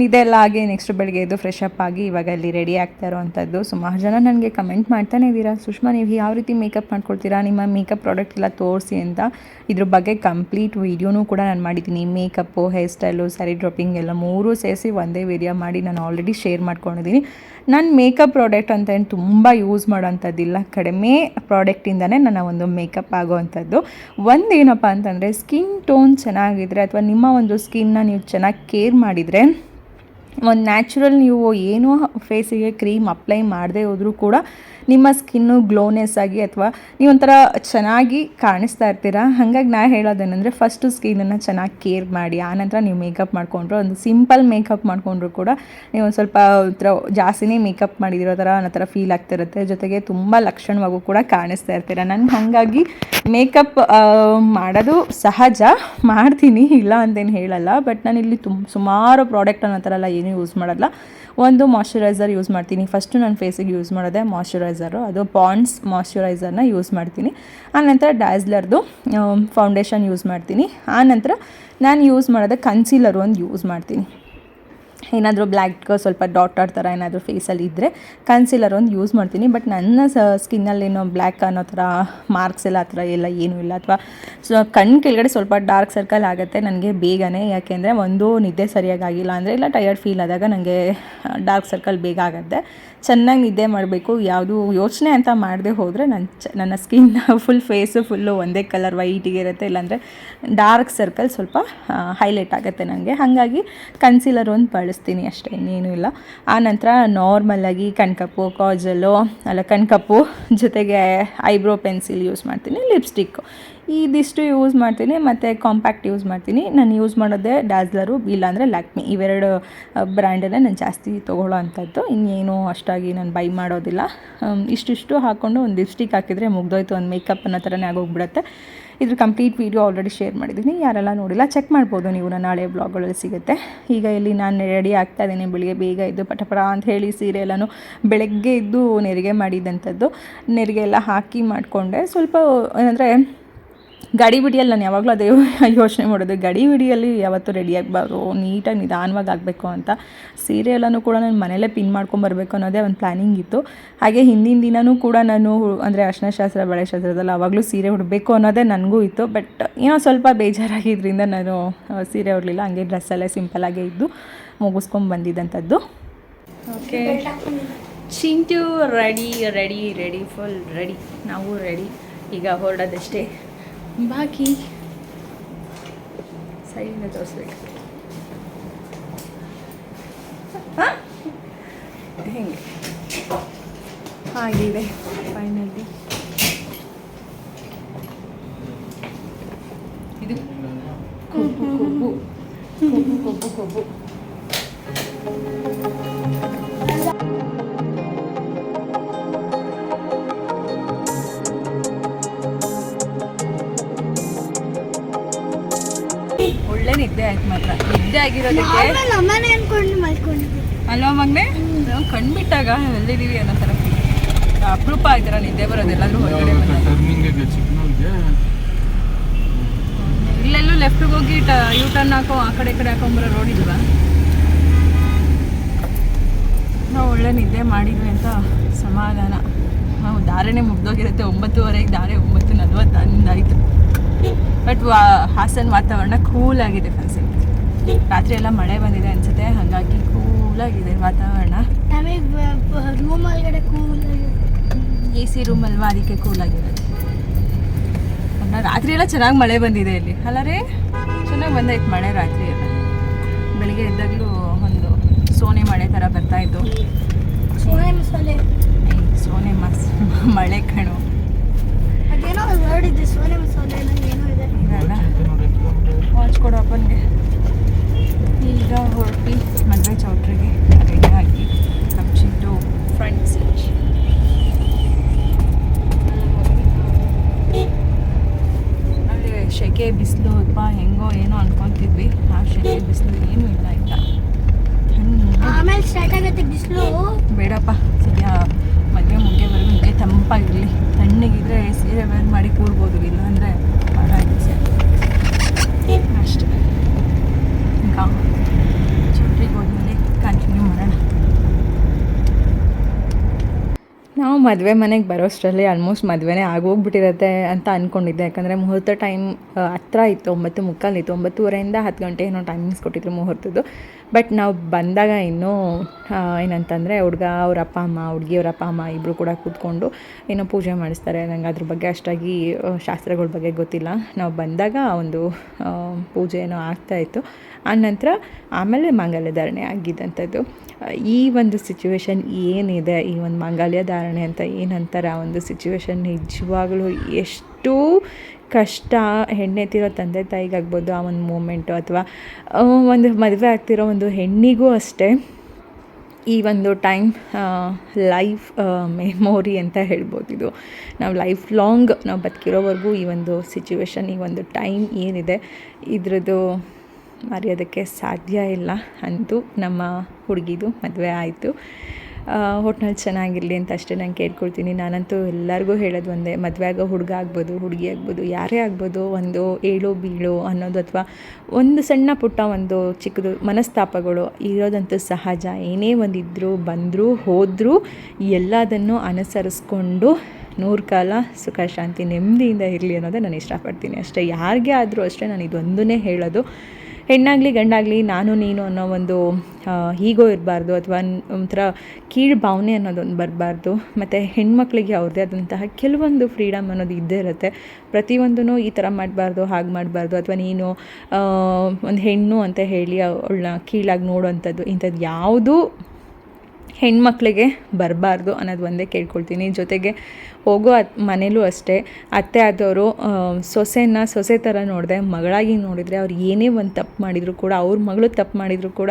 ನಿದ್ದೆ ಎಲ್ಲ ಆಗಿ ನೆಕ್ಸ್ಟ್ ಬೆಳಗ್ಗೆ ಎದ್ದು ಫ್ರೆಶ್ ಅಪ್ ಆಗಿ ಇವಾಗ ಅಲ್ಲಿ ರೆಡಿ ಆಗ್ತಾ ಇರೋವಂಥದ್ದು. ಸುಮಾರು ಜನ ನನಗೆ ಕಮೆಂಟ್ ಮಾಡ್ತಾನೆ ಇದ್ದೀರಾ? ಸುಷ್ಮಾ, ನೀವು ಯಾವ ರೀತಿ ಮೇಕಪ್ ಮಾಡ್ಕೊಳ್ತೀರಾ? ನಿಮ್ಮ ಮೇಕಪ್ ಪ್ರಾಡಕ್ಟ್ ಎಲ್ಲ ತೋರಿಸಿ ಅಂತ. ಇದ್ರ ಬಗ್ಗೆ ಕಂಪ್ಲೀಟ್ ವೀಡಿಯೋನೂ ಕೂಡ ನಾನು ಮಾಡಿದ್ದೀನಿ. Makeup hair style sari draping ಎಲ್ಲ ಮೂರೂ ಸೇರಿಸಿ ಒಂದೇ ವೀಡಿಯೋ ಮಾಡಿ ನಾನು ಆಲ್ರೆಡಿ ಶೇರ್ ಮಾಡ್ಕೊಂಡಿದ್ದೀನಿ. ನಾನು ಮೇಕಪ್ ಪ್ರಾಡಕ್ಟ್ ಅಂತ ಏನು ತುಂಬ ಯೂಸ್ ಮಾಡೋಂಥದ್ದಿಲ್ಲ. ಕಡಿಮೆ ಪ್ರಾಡಕ್ಟಿಂದನೇ ನನ್ನ ಒಂದು ಮೇಕಪ್ ಆಗೋವಂಥದ್ದು. ಒಂದೇನಪ್ಪ ಅಂತಂದರೆ ಸ್ಕಿನ್ ಟೋನ್ ಚೆನ್ನಾಗಿದ್ರೆ ಅಥವಾ ನಿಮ್ಮ ಒಂದು ಸ್ಕಿನ್ನ ನೀವು ಚೆನ್ನಾಗಿ ಕೇರ್ ಮಾಡಿದರೆ ಒಂದು ನ್ಯಾಚುರಲ್ ನೀವು ಏನೋ ಫೇಸಿಗೆ ಕ್ರೀಮ್ ಅಪ್ಲೈ ಮಾಡದೇ ಹೋದರೂ ಕೂಡ ನಿಮ್ಮ ಸ್ಕಿನ್ನು ಗ್ಲೋನೆಸ್ ಆಗಿ ಅಥವಾ ನೀವೊಂಥರ ಚೆನ್ನಾಗಿ ಕಾಣಿಸ್ತಾ ಇರ್ತೀರಾ? ಹಾಗಾಗಿ ನಾ ಹೇಳೋದೇನೆಂದರೆ ಫಸ್ಟು ಸ್ಕಿನ್ನನ್ನು ಚೆನ್ನಾಗಿ ಕೇರ್ ಮಾಡಿ, ಆನಂತರ ನೀವು ಮೇಕಪ್ ಮಾಡಿಕೊಂಡ್ರು, ಒಂದು ಸಿಂಪಲ್ ಮೇಕಪ್ ಮಾಡಿಕೊಂಡ್ರು ಕೂಡ ನೀವು ಒಂದು ಸ್ವಲ್ಪ ಒಂಥರ ಜಾಸ್ತಿನೇ ಮೇಕಪ್ ಮಾಡಿದಿರೋ ಥರ ಅನ್ನೋ ಥರ ಫೀಲ್ ಆಗ್ತಿರುತ್ತೆ. ಜೊತೆಗೆ ತುಂಬ ಲಕ್ಷಣವಾಗೂ ಕೂಡ ಕಾಣಿಸ್ತಾ ಇರ್ತೀರ? ನಾನು ಹಾಗಾಗಿ ಮೇಕಪ್ ಮಾಡೋದು ಸಹಜ, ಮಾಡ್ತೀನಿ, ಇಲ್ಲ ಅಂತೇನು ಹೇಳಲ್ಲ. ಬಟ್ ನಾನು ಇಲ್ಲಿ ತುಂಬ ಸುಮಾರು ಪ್ರಾಡಕ್ಟ್ ಅನ್ನೋ ಥರ ಎಲ್ಲ ಏನೂ ಯೂಸ್ ಮಾಡಲ್ಲ. ಒಂದು ಮಾಯ್ಶ್ಚರೈಸರ್ ಯೂಸ್ ಮಾಡ್ತೀನಿ. ಫಸ್ಟು ನನ್ನ ಫೇಸಿಗೆ ಯೂಸ್ ಮಾಡೋದೇ ಮಾಯ್ಶ್ಚರೈಸರು ಅದು ಪಾಂಡ್ಸ್ ಮಾಯ್ಶ್ಚರೈಸರ್ನ ಯೂಸ್ ಮಾಡ್ತೀನಿ. ಆನಂತರ ಡ್ಯಾಸ್ಲರ್ದು ಫೌಂಡೇಶನ್ ಯೂಸ್ ಮಾಡ್ತೀನಿ. ಆನಂತರ ನಾನು ಯೂಸ್ ಮಾಡೋದೇ ಕನ್ಸೀಲರ್ ಒಂದು ಯೂಸ್ ಮಾಡ್ತೀನಿ. ಏನಾದರೂ ಬ್ಲ್ಯಾಕ್ ಸ್ವಲ್ಪ ಡಾಟ್ ಡಾಟ್ ಥರ ಏನಾದರೂ ಫೇಸಲ್ಲಿ ಇದ್ದರೆ ಕನ್ಸಿಲರ್ ಒಂದು ಯೂಸ್ ಮಾಡ್ತೀನಿ. ಬಟ್ ನನ್ನ ಸ ಸ್ಕಿನ್ನಲ್ಲೇನೋ ಬ್ಲ್ಯಾಕ್ ಅನ್ನೋ ಥರ ಮಾರ್ಕ್ಸ್ ಎಲ್ಲ ಆ ಥರ ಎಲ್ಲ ಏನೂ ಇಲ್ಲ. ಅಥವಾ ಸೊ ಕಣ್ಣು ಕೆಳಗಡೆ ಸ್ವಲ್ಪ ಡಾರ್ಕ್ ಸರ್ಕಲ್ ಆಗುತ್ತೆ ನನಗೆ ಬೇಗನೆ. ಯಾಕೆಂದರೆ ಒಂದು ನಿದ್ದೆ ಸರಿಯಾಗಿ ಆಗಿಲ್ಲ ಅಂದರೆ ಇಲ್ಲ ಟಯರ್ಡ್ ಫೀಲ್ ಆದಾಗ ನನಗೆ ಡಾರ್ಕ್ ಸರ್ಕಲ್ ಬೇಗ ಆಗುತ್ತೆ. ಚೆನ್ನಾಗಿ ನಿದ್ದೆ ಮಾಡಬೇಕು. ಯಾವುದು ಯೋಚನೆ ಅಂತ ಮಾಡದೆ ಹೋದರೆ ನನ್ನ ಚ, ನನ್ನ ಸ್ಕಿನ್ ಫುಲ್ ಫೇಸು ಫುಲ್ಲು ಒಂದೇ ಕಲರ್ ವೈಟಿಗೆ ಇರುತ್ತೆ. ಇಲ್ಲಾಂದರೆ ಡಾರ್ಕ್ ಸರ್ಕಲ್ ಸ್ವಲ್ಪ ಹೈಲೈಟ್ ಆಗುತ್ತೆ ನನಗೆ ಹಾಗಾಗಿ ಕನ್ಸಿಲರ್ ಒಂದು ಬಳಸ್ತೀನಿ ಅಷ್ಟೇ, ಇನ್ನೇನು ಇಲ್ಲ. ಆನಂತರ ನಾರ್ಮಲಾಗಿ ಕಣ್ಕಪ್ಪು, ಕಾಜಲು, ಅಲ್ಲ ಕಣ್ಕಪ್ಪು ಜೊತೆಗೆ ಐಬ್ರೋ ಪೆನ್ಸಿಲ್ ಯೂಸ್ ಮಾಡ್ತೀನಿ ಲಿಪ್ಸ್ಟಿಕ್ಕು ಇದಿಷ್ಟು ಯೂಸ್ ಮಾಡ್ತೀನಿ, ಮತ್ತು ಕಾಂಪ್ಯಾಕ್ಟ್ ಯೂಸ್ ಮಾಡ್ತೀನಿ. ನಾನು ಯೂಸ್ ಮಾಡೋದೇ ಡ್ಯಾಸ್ಲರು ಇಲ್ಲಾಂದರೆ ಲ್ಯಾಕ್ಮಿ ಇವೆರಡು ಬ್ರ್ಯಾಂಡನ್ನೇ ನಾನು ಜಾಸ್ತಿ ತೊಗೊಳ್ಳೋ ಅಂಥದ್ದು. ಇನ್ನೇನು ಅಷ್ಟಾಗಿ ನಾನು ಬೈ ಮಾಡೋದಿಲ್ಲ. ಇಷ್ಟಿಷ್ಟು ಹಾಕ್ಕೊಂಡು ಒಂದು ಲಿಪ್ಸ್ಟಿಕ್ ಹಾಕಿದರೆ ಮುಗ್ದೋಯ್ತು. ಒಂದು ಮೇಕಪ್ ಅನ್ನೋ ಥರನೇ ಆಗೋಗ್ಬಿಡುತ್ತೆ. ಇದ್ರ ಕಂಪ್ಲೀಟ್ ವೀಡಿಯೋ ಆಲ್ರೆಡಿ ಶೇರ್ ಮಾಡಿದ್ದೀನಿ. ಯಾರೆಲ್ಲ ನೋಡಿಲ್ಲ ಚೆಕ್ ಮಾಡ್ಬೋದು ನೀವು. ನನ್ನ ನಾಳೆ ಬ್ಲಾಗ್ಗಳಲ್ಲಿ ಸಿಗುತ್ತೆ. ಈಗ ಇಲ್ಲಿ ನಾನು ರೆಡಿ ಆಗ್ತಾ ಇದ್ದೀನಿ. ಬೆಳಿಗ್ಗೆ ಬೇಗ ಇದ್ದು ಪಟಪಟ ಅಂತ ಹೇಳಿ ಸೀರೆ ಎಲ್ಲನೂ ಬೆಳಗ್ಗೆ ಇದ್ದು ನೆರಿಗೆ ಮಾಡಿದಂಥದ್ದು. ನೆರಿಗೆ ಎಲ್ಲ ಹಾಕಿ ಮಾಡಿಕೊಂಡೆ. ಸ್ವಲ್ಪ ಏನಂದರೆ ಗಾಡಿ ಬಿಡಿಯಲ್ಲಿ, ನಾನು ಯಾವಾಗಲೂ ಅದೇ ಯೋಚನೆ ಮಾಡೋದು. ಗಡಿ ಬಿಡಿಯಲ್ಲಿ ಯಾವತ್ತೂ ರೆಡಿ ಆಗಬಾರ್ದು. ನೀಟಾಗಿ ನಿಧಾನವಾಗಿ ಆಗಬೇಕು ಅಂತ. ಸೀರೆ ಕೂಡ ನಾನು ಮನೇಲೇ ಪಿನ್ ಮಾಡ್ಕೊಂಬರ್ಬೇಕು ಅನ್ನೋದೇ ಒಂದು ಪ್ಲ್ಯಾನಿಂಗ್ ಇತ್ತು. ಹಾಗೆ ಹಿಂದಿನ ದಿನವೂ ಕೂಡ ನಾನು ಅಂದರೆ ಬಳೆ ಶಾಸ್ತ್ರದಲ್ಲಿ ಆವಾಗಲೂ ಸೀರೆ ಉಡಬೇಕು ಅನ್ನೋದೇ ನನಗೂ ಇತ್ತು. ಬಟ್ ಏನೋ ಸ್ವಲ್ಪ ಬೇಜಾರಾಗಿದ್ದರಿಂದ ನಾನು ಸೀರೆ ಉಡಲಿಲ್ಲ. ಹಂಗೆ ಡ್ರೆಸ್ಸಲ್ಲೇ ಸಿಂಪಲಾಗೇ ಇದ್ದು ಮುಗಿಸ್ಕೊಂಡು ಬಂದಿದ್ದಂಥದ್ದು. Okay Chintu ready ready ready full ready ನಾವು ರೆಡಿ ಈಗ ಹೊರಡೋದಷ್ಟೇ. ಬಾಕಿ ಸೈಡಿಂದ ತೋರಿಸ್ಬೇಕು ಹೆಂಗೆ ಆಗಿದೆ ಫೈನಲಿ ಇದು ಕೊಬ್ಬು ಕೊಬ್ಬು ಕೊಬ್ಬು ಕೊಬ್ಬು ಕೊಬ್ಬು ಮಾತ್ರ. ನಿದ್ದೆ ಆಗಿರೋದಕ್ಕೆ? ಅಲ್ವಾ ಮಗನೆ? ನಾವು ಕಣ್ಬಿಟ್ಟಾಗ ಎಲ್ಲಿದ್ದೀವಿ ಅನ್ನೋ ಥರ. ಅಪರೂಪ ಆಯ್ತಾರ ನಿದ್ದೆ ಬರೋದು ಎಲ್ಲಾದ್ರೂ ಹೊರಗಡೆ ಇಲ್ಲೆಲ್ಲೂ ಲೆಫ್ಟ್ಗೆ ಹೋಗಿ ಟ ಯೂ ಟರ್ನ್ ಹಾಕೋ ಆ ಕಡೆ ಈ ಕಡೆ ಹಾಕೊಂಬರೋ ರೋಡ್ ಇಲ್ವಾ? ನಾವು ಒಳ್ಳೆ ನಿದ್ದೆ ಮಾಡಿದ್ವಿ ಅಂತ ಸಮಾಧಾನ. ನಾವು ದಾರಿನೇ ಮುಗ್ದೋಗಿರುತ್ತೆ ಒಂಬತ್ತುವರೆಗೆ ದಾರಿ ಒಂಬತ್ತು ನಲ್ವತ್ತೊಂದಾಯಿತು ಬಟ್ ವಾ ಹಾಸನ ವಾತಾವರಣ ಕೂಲಾಗಿದೆ ಫ್ರೆಂಡ್ಸ್ ರಾತ್ರಿ ಎಲ್ಲ ಮಳೆ ಬಂದಿದೆ ಅನ್ಸುತ್ತೆ ಹಾಗಾಗಿ ಕೂಲಾಗಿದೆ ವಾತಾವರಣ. ನಮಗೆ ರೂಮ್ ಒಳಗಡೆ ಕೂಲ್ ಎ ಸಿ ರೂಮ್ ಅಲ್ವಾ ಅದಕ್ಕೆ ಕೂಲಾಗಿರೋದು ಆಗಿದೆ. ರಾತ್ರಿ ಎಲ್ಲ ಚೆನ್ನಾಗಿ ಮಳೆ ಬಂದಿದೆ ಇಲ್ಲಿ. ಅಲ್ಲ ರೀ? ಚೆನ್ನಾಗಿ ಬಂದೈತೆ ಮಳೆ ರಾತ್ರಿ ಎಲ್ಲ. ಬೆಳಿಗ್ಗೆ ಎದ್ದಾಗಲೂ ಒಂದು ಸೋನೆ ಮಳೆ ಥರ ಬರ್ತಾ ಇತ್ತು. ಸೋನೆ ಮಸಾಲೆ. ಸೋನೆ ಮಸ್ ಮಳೆ ಕಣು. ಅದೇನೋ ನೋಡಿದ್ದೆ ಸೋನೆ ನಂಗೆ ಏನೋ ಇದೆ. ವಾಚ್ ಕೊಡು ಅಪ್ಪನಿಗೆ. ಈಗ ಹೊರಟಿ ಮದುವೆ ಚೌಟ್ರಿಗೆ. ರೆಡಿ ಆಗಿ ಟು ಫ್ರಂಟ್ ಸೀಟ್ ಅಲ್ಲಿ ಸೆಕೆ ಬಿಸಿಲು ಅಪ್ಪ ಹೆಂಗೋ ಏನೋ ಅನ್ಕೊಂತಿದ್ವಿ. ಆ ಸೆಕೆ ಬಿಸಿಲು ಏನೂ ಇಲ್ಲ ಇಲ್ಲ ಆಮೇಲೆ ಸ್ಟಾರ್ಟ್ ಆಗತ್ತೆ ಬಿಸಿಲು. ಬೇಡಪ್ಪ ಸದ್ಯ ಮದುವೆ ಮುಗಿಯೋವರೆಗೂ ಹಿಂಗೆ ತಂಪಾಗಿರಲಿ. ತಣ್ಣಗಿದ್ರೆ ಸೀರೆ ವೇರ್ ಮಾಡಿ ಕೂರ್ಬೋದು ಇಲ್ಲ ಅಂದರೆ ಹಾಳಾಗಿದೆ ಅಷ್ಟೇ. ಈಗ ಚೌಟ್ರಿಗೆ ಹೋದ್ಮೇಲೆ ಕಂಟಿನ್ಯೂ ಮಾಡೋಣ. ನಾವು ಮದುವೆ ಮನೆಗೆ ಬರೋಷ್ಟರಲ್ಲಿ ಆಲ್ಮೋಸ್ಟ್ ಮದುವೆನೇ ಆಗೋಗ್ಬಿಟ್ಟಿರತ್ತೆ ಅಂತ ಅಂದ್ಕೊಂಡಿದ್ದೆ ಯಾಕಂದರೆ ಮುಹೂರ್ತ ಟೈಮ್ ಹತ್ರ ಇತ್ತು, ಒಂಬತ್ತು ಮುಕ್ಕಾಲಿತ್ತು ಒಂಬತ್ತುವರೆಯಿಂದ ಹತ್ತು ಗಂಟೆ ಏನೋ ಟೈಮಿಂಗ್ಸ್ ಕೊಟ್ಟಿದ್ರು ಮುಹೂರ್ತದ್ದು. ಬಟ್ ನಾವು ಬಂದಾಗ ಇನ್ನೂ ಏನಂತಂದರೆ ಹುಡುಗ ಅವ್ರ ಅಪ್ಪ, ಅಮ್ಮ, ಹುಡುಗಿ ಅಪ್ಪ, ಅಮ್ಮ ಇಬ್ಬರು ಕೂಡ ಕೂತ್ಕೊಂಡು ಏನೋ ಪೂಜೆ ಮಾಡಿಸ್ತಾರೆ. ನಂಗೆ ಅದ್ರ ಬಗ್ಗೆ ಅಷ್ಟಾಗಿ ಶಾಸ್ತ್ರಗಳ ಬಗ್ಗೆ ಗೊತ್ತಿಲ್ಲ. ನಾವು ಬಂದಾಗ ಒಂದು ಪೂಜೆ ಏನೋ ಆಗ್ತಾಯಿತ್ತು ಆನಂತರ ಆಮೇಲೆ ಮಾಂಗಲ್ಯ ಧಾರಣೆ ಆಗಿದ್ದಂಥದ್ದು. ಈ ಒಂದು ಸಿಚುವೇಶನ್ ಏನಿದೆ, ಈ ಒಂದು ಮಾಂಗಲ್ಯ ಧಾರಣೆ ಅಂತ ಏನಂತಾರೆ, ಆ ಒಂದು ಸಿಚುವೇಶನ್ ನಿಜವಾಗ್ಲೂ ಎಷ್ಟು ಕಷ್ಟ ಹೆಣ್ಣೆತ್ತಿರೋ ತಂದೆ ತಾಯಿಗಾಗ್ಬೋದು ಆ ಒಂದು ಮೂಮೆಂಟು ಅಥವಾ ಒಂದು ಮದುವೆ ಆಗ್ತಿರೋ ಒಂದು ಹೆಣ್ಣಿಗೂ ಅಷ್ಟೇ ಈ ಒಂದು ಟೈಮ್ ಲೈಫ್ ಮೆಮೊರಿ ಅಂತ ಹೇಳ್ಬೋದು ಇದು. ನಾವು ಲೈಫ್ ಲಾಂಗ್ ನಾವು ಬದುಕಿರೋವರೆಗೂ ಈ ಒಂದು ಸಿಚುವೇಶನ್, ಈ ಒಂದು ಟೈಮ್ ಏನಿದೆ, ಇದ್ರದ್ದು ಮರೆಯೋದಕ್ಕೆ ಸಾಧ್ಯ ಇಲ್ಲ ಅಂತೂ ನಮ್ಮ ಹುಡುಗಿದು ಮದುವೆ ಆಯಿತು. ಒಟ್ನಲ್ಲಿ ಚೆನ್ನಾಗಿರಲಿ ಅಂತ ಅಷ್ಟೇ ನಾನು ಕೇಳ್ಕೊಳ್ತೀನಿ. ನಾನಂತೂ ಎಲ್ಲರಿಗೂ ಹೇಳೋದು ಒಂದೇ, ಮದುವೆ ಆಗೋ ಹುಡುಗ ಆಗ್ಬೋದು, ಹುಡುಗಿ ಆಗ್ಬೋದು, ಯಾರೇ ಆಗ್ಬೋದು, ಒಂದು ಏಳು ಬೀಳು ಅನ್ನೋದು ಅಥವಾ ಒಂದು ಸಣ್ಣ ಪುಟ್ಟ ಒಂದು ಚಿಕ್ಕದು ಮನಸ್ತಾಪಗಳು ಇರೋದಂತೂ ಸಹಜ. ಏನೇ ಒಂದಿದ್ದರೂ ಬಂದರೂ, ಹೋದರೂ ಎಲ್ಲದನ್ನು ಅನುಸರಿಸ್ಕೊಂಡು ನೂರು ಕಾಲ ಸುಖ, ಶಾಂತಿ, ನೆಮ್ಮದಿಯಿಂದ ಇರಲಿ ಅನ್ನೋದೇ ನಾನು ಇಷ್ಟಪಡ್ತೀನಿ. ಅಷ್ಟೇ ಯಾರಿಗೆ ಆದರೂ ಅಷ್ಟೇ ನಾನು ಇದೊಂದನ್ನೇ ಹೇಳೋದು. ಹೆಣ್ಣಾಗಲಿ ಗಂಡಾಗಲಿ ನಾನು, ನೀನು ಅನ್ನೋ ಒಂದು ಹೀಗೋ ಇರಬಾರ್ದು ಅಥವಾ ಒಂಥರ ಕೀಳು ಭಾವನೆ ಅನ್ನೋದೊಂದು ಬರಬಾರ್ದು. ಮತ್ತು ಹೆಣ್ಮಕ್ಳಿಗೆ ಅವ್ರದ್ದೇ ಆದಂತಹ ಕೆಲವೊಂದು ಫ್ರೀಡಮ್ ಅನ್ನೋದು ಇದ್ದೇ ಇರುತ್ತೆ. ಪ್ರತಿಯೊಂದೂ ಈ ಥರ ಮಾಡಬಾರ್ದು, ಹಾಗೆ ಮಾಡಬಾರ್ದು ಅಥವಾ ನೀನು ಒಂದು ಹೆಣ್ಣು ಅಂತ ಹೇಳಿ ಅವಳನ್ನ ಕೀಳಾಗಿ ನೋಡೋವಂಥದ್ದು ಇಂಥದ್ದು ಯಾವುದೂ ಹೆಣ್ಮಕ್ಳಿಗೆ ಬರಬಾರ್ದು ಅನ್ನೋದು ಒಂದೇ ಕೇಳ್ಕೊಳ್ತೀನಿ. ಜೊತೆಗೆ ಹೋಗೋ ಅತ್ ಮನೇಲೂ ಅಷ್ಟೇ ಅತ್ತೆ ಆದವರು ಸೊಸೆನ ಸೊಸೆ ಥರ ನೋಡಿದೆ ಮಗಳಾಗಿ ನೋಡಿದರೆ ಅವ್ರು ಏನೇ ಒಂದು ತಪ್ಪು ಮಾಡಿದರೂ ಕೂಡ ಅವ್ರ ಮಗಳು ತಪ್ಪು ಮಾಡಿದರೂ ಕೂಡ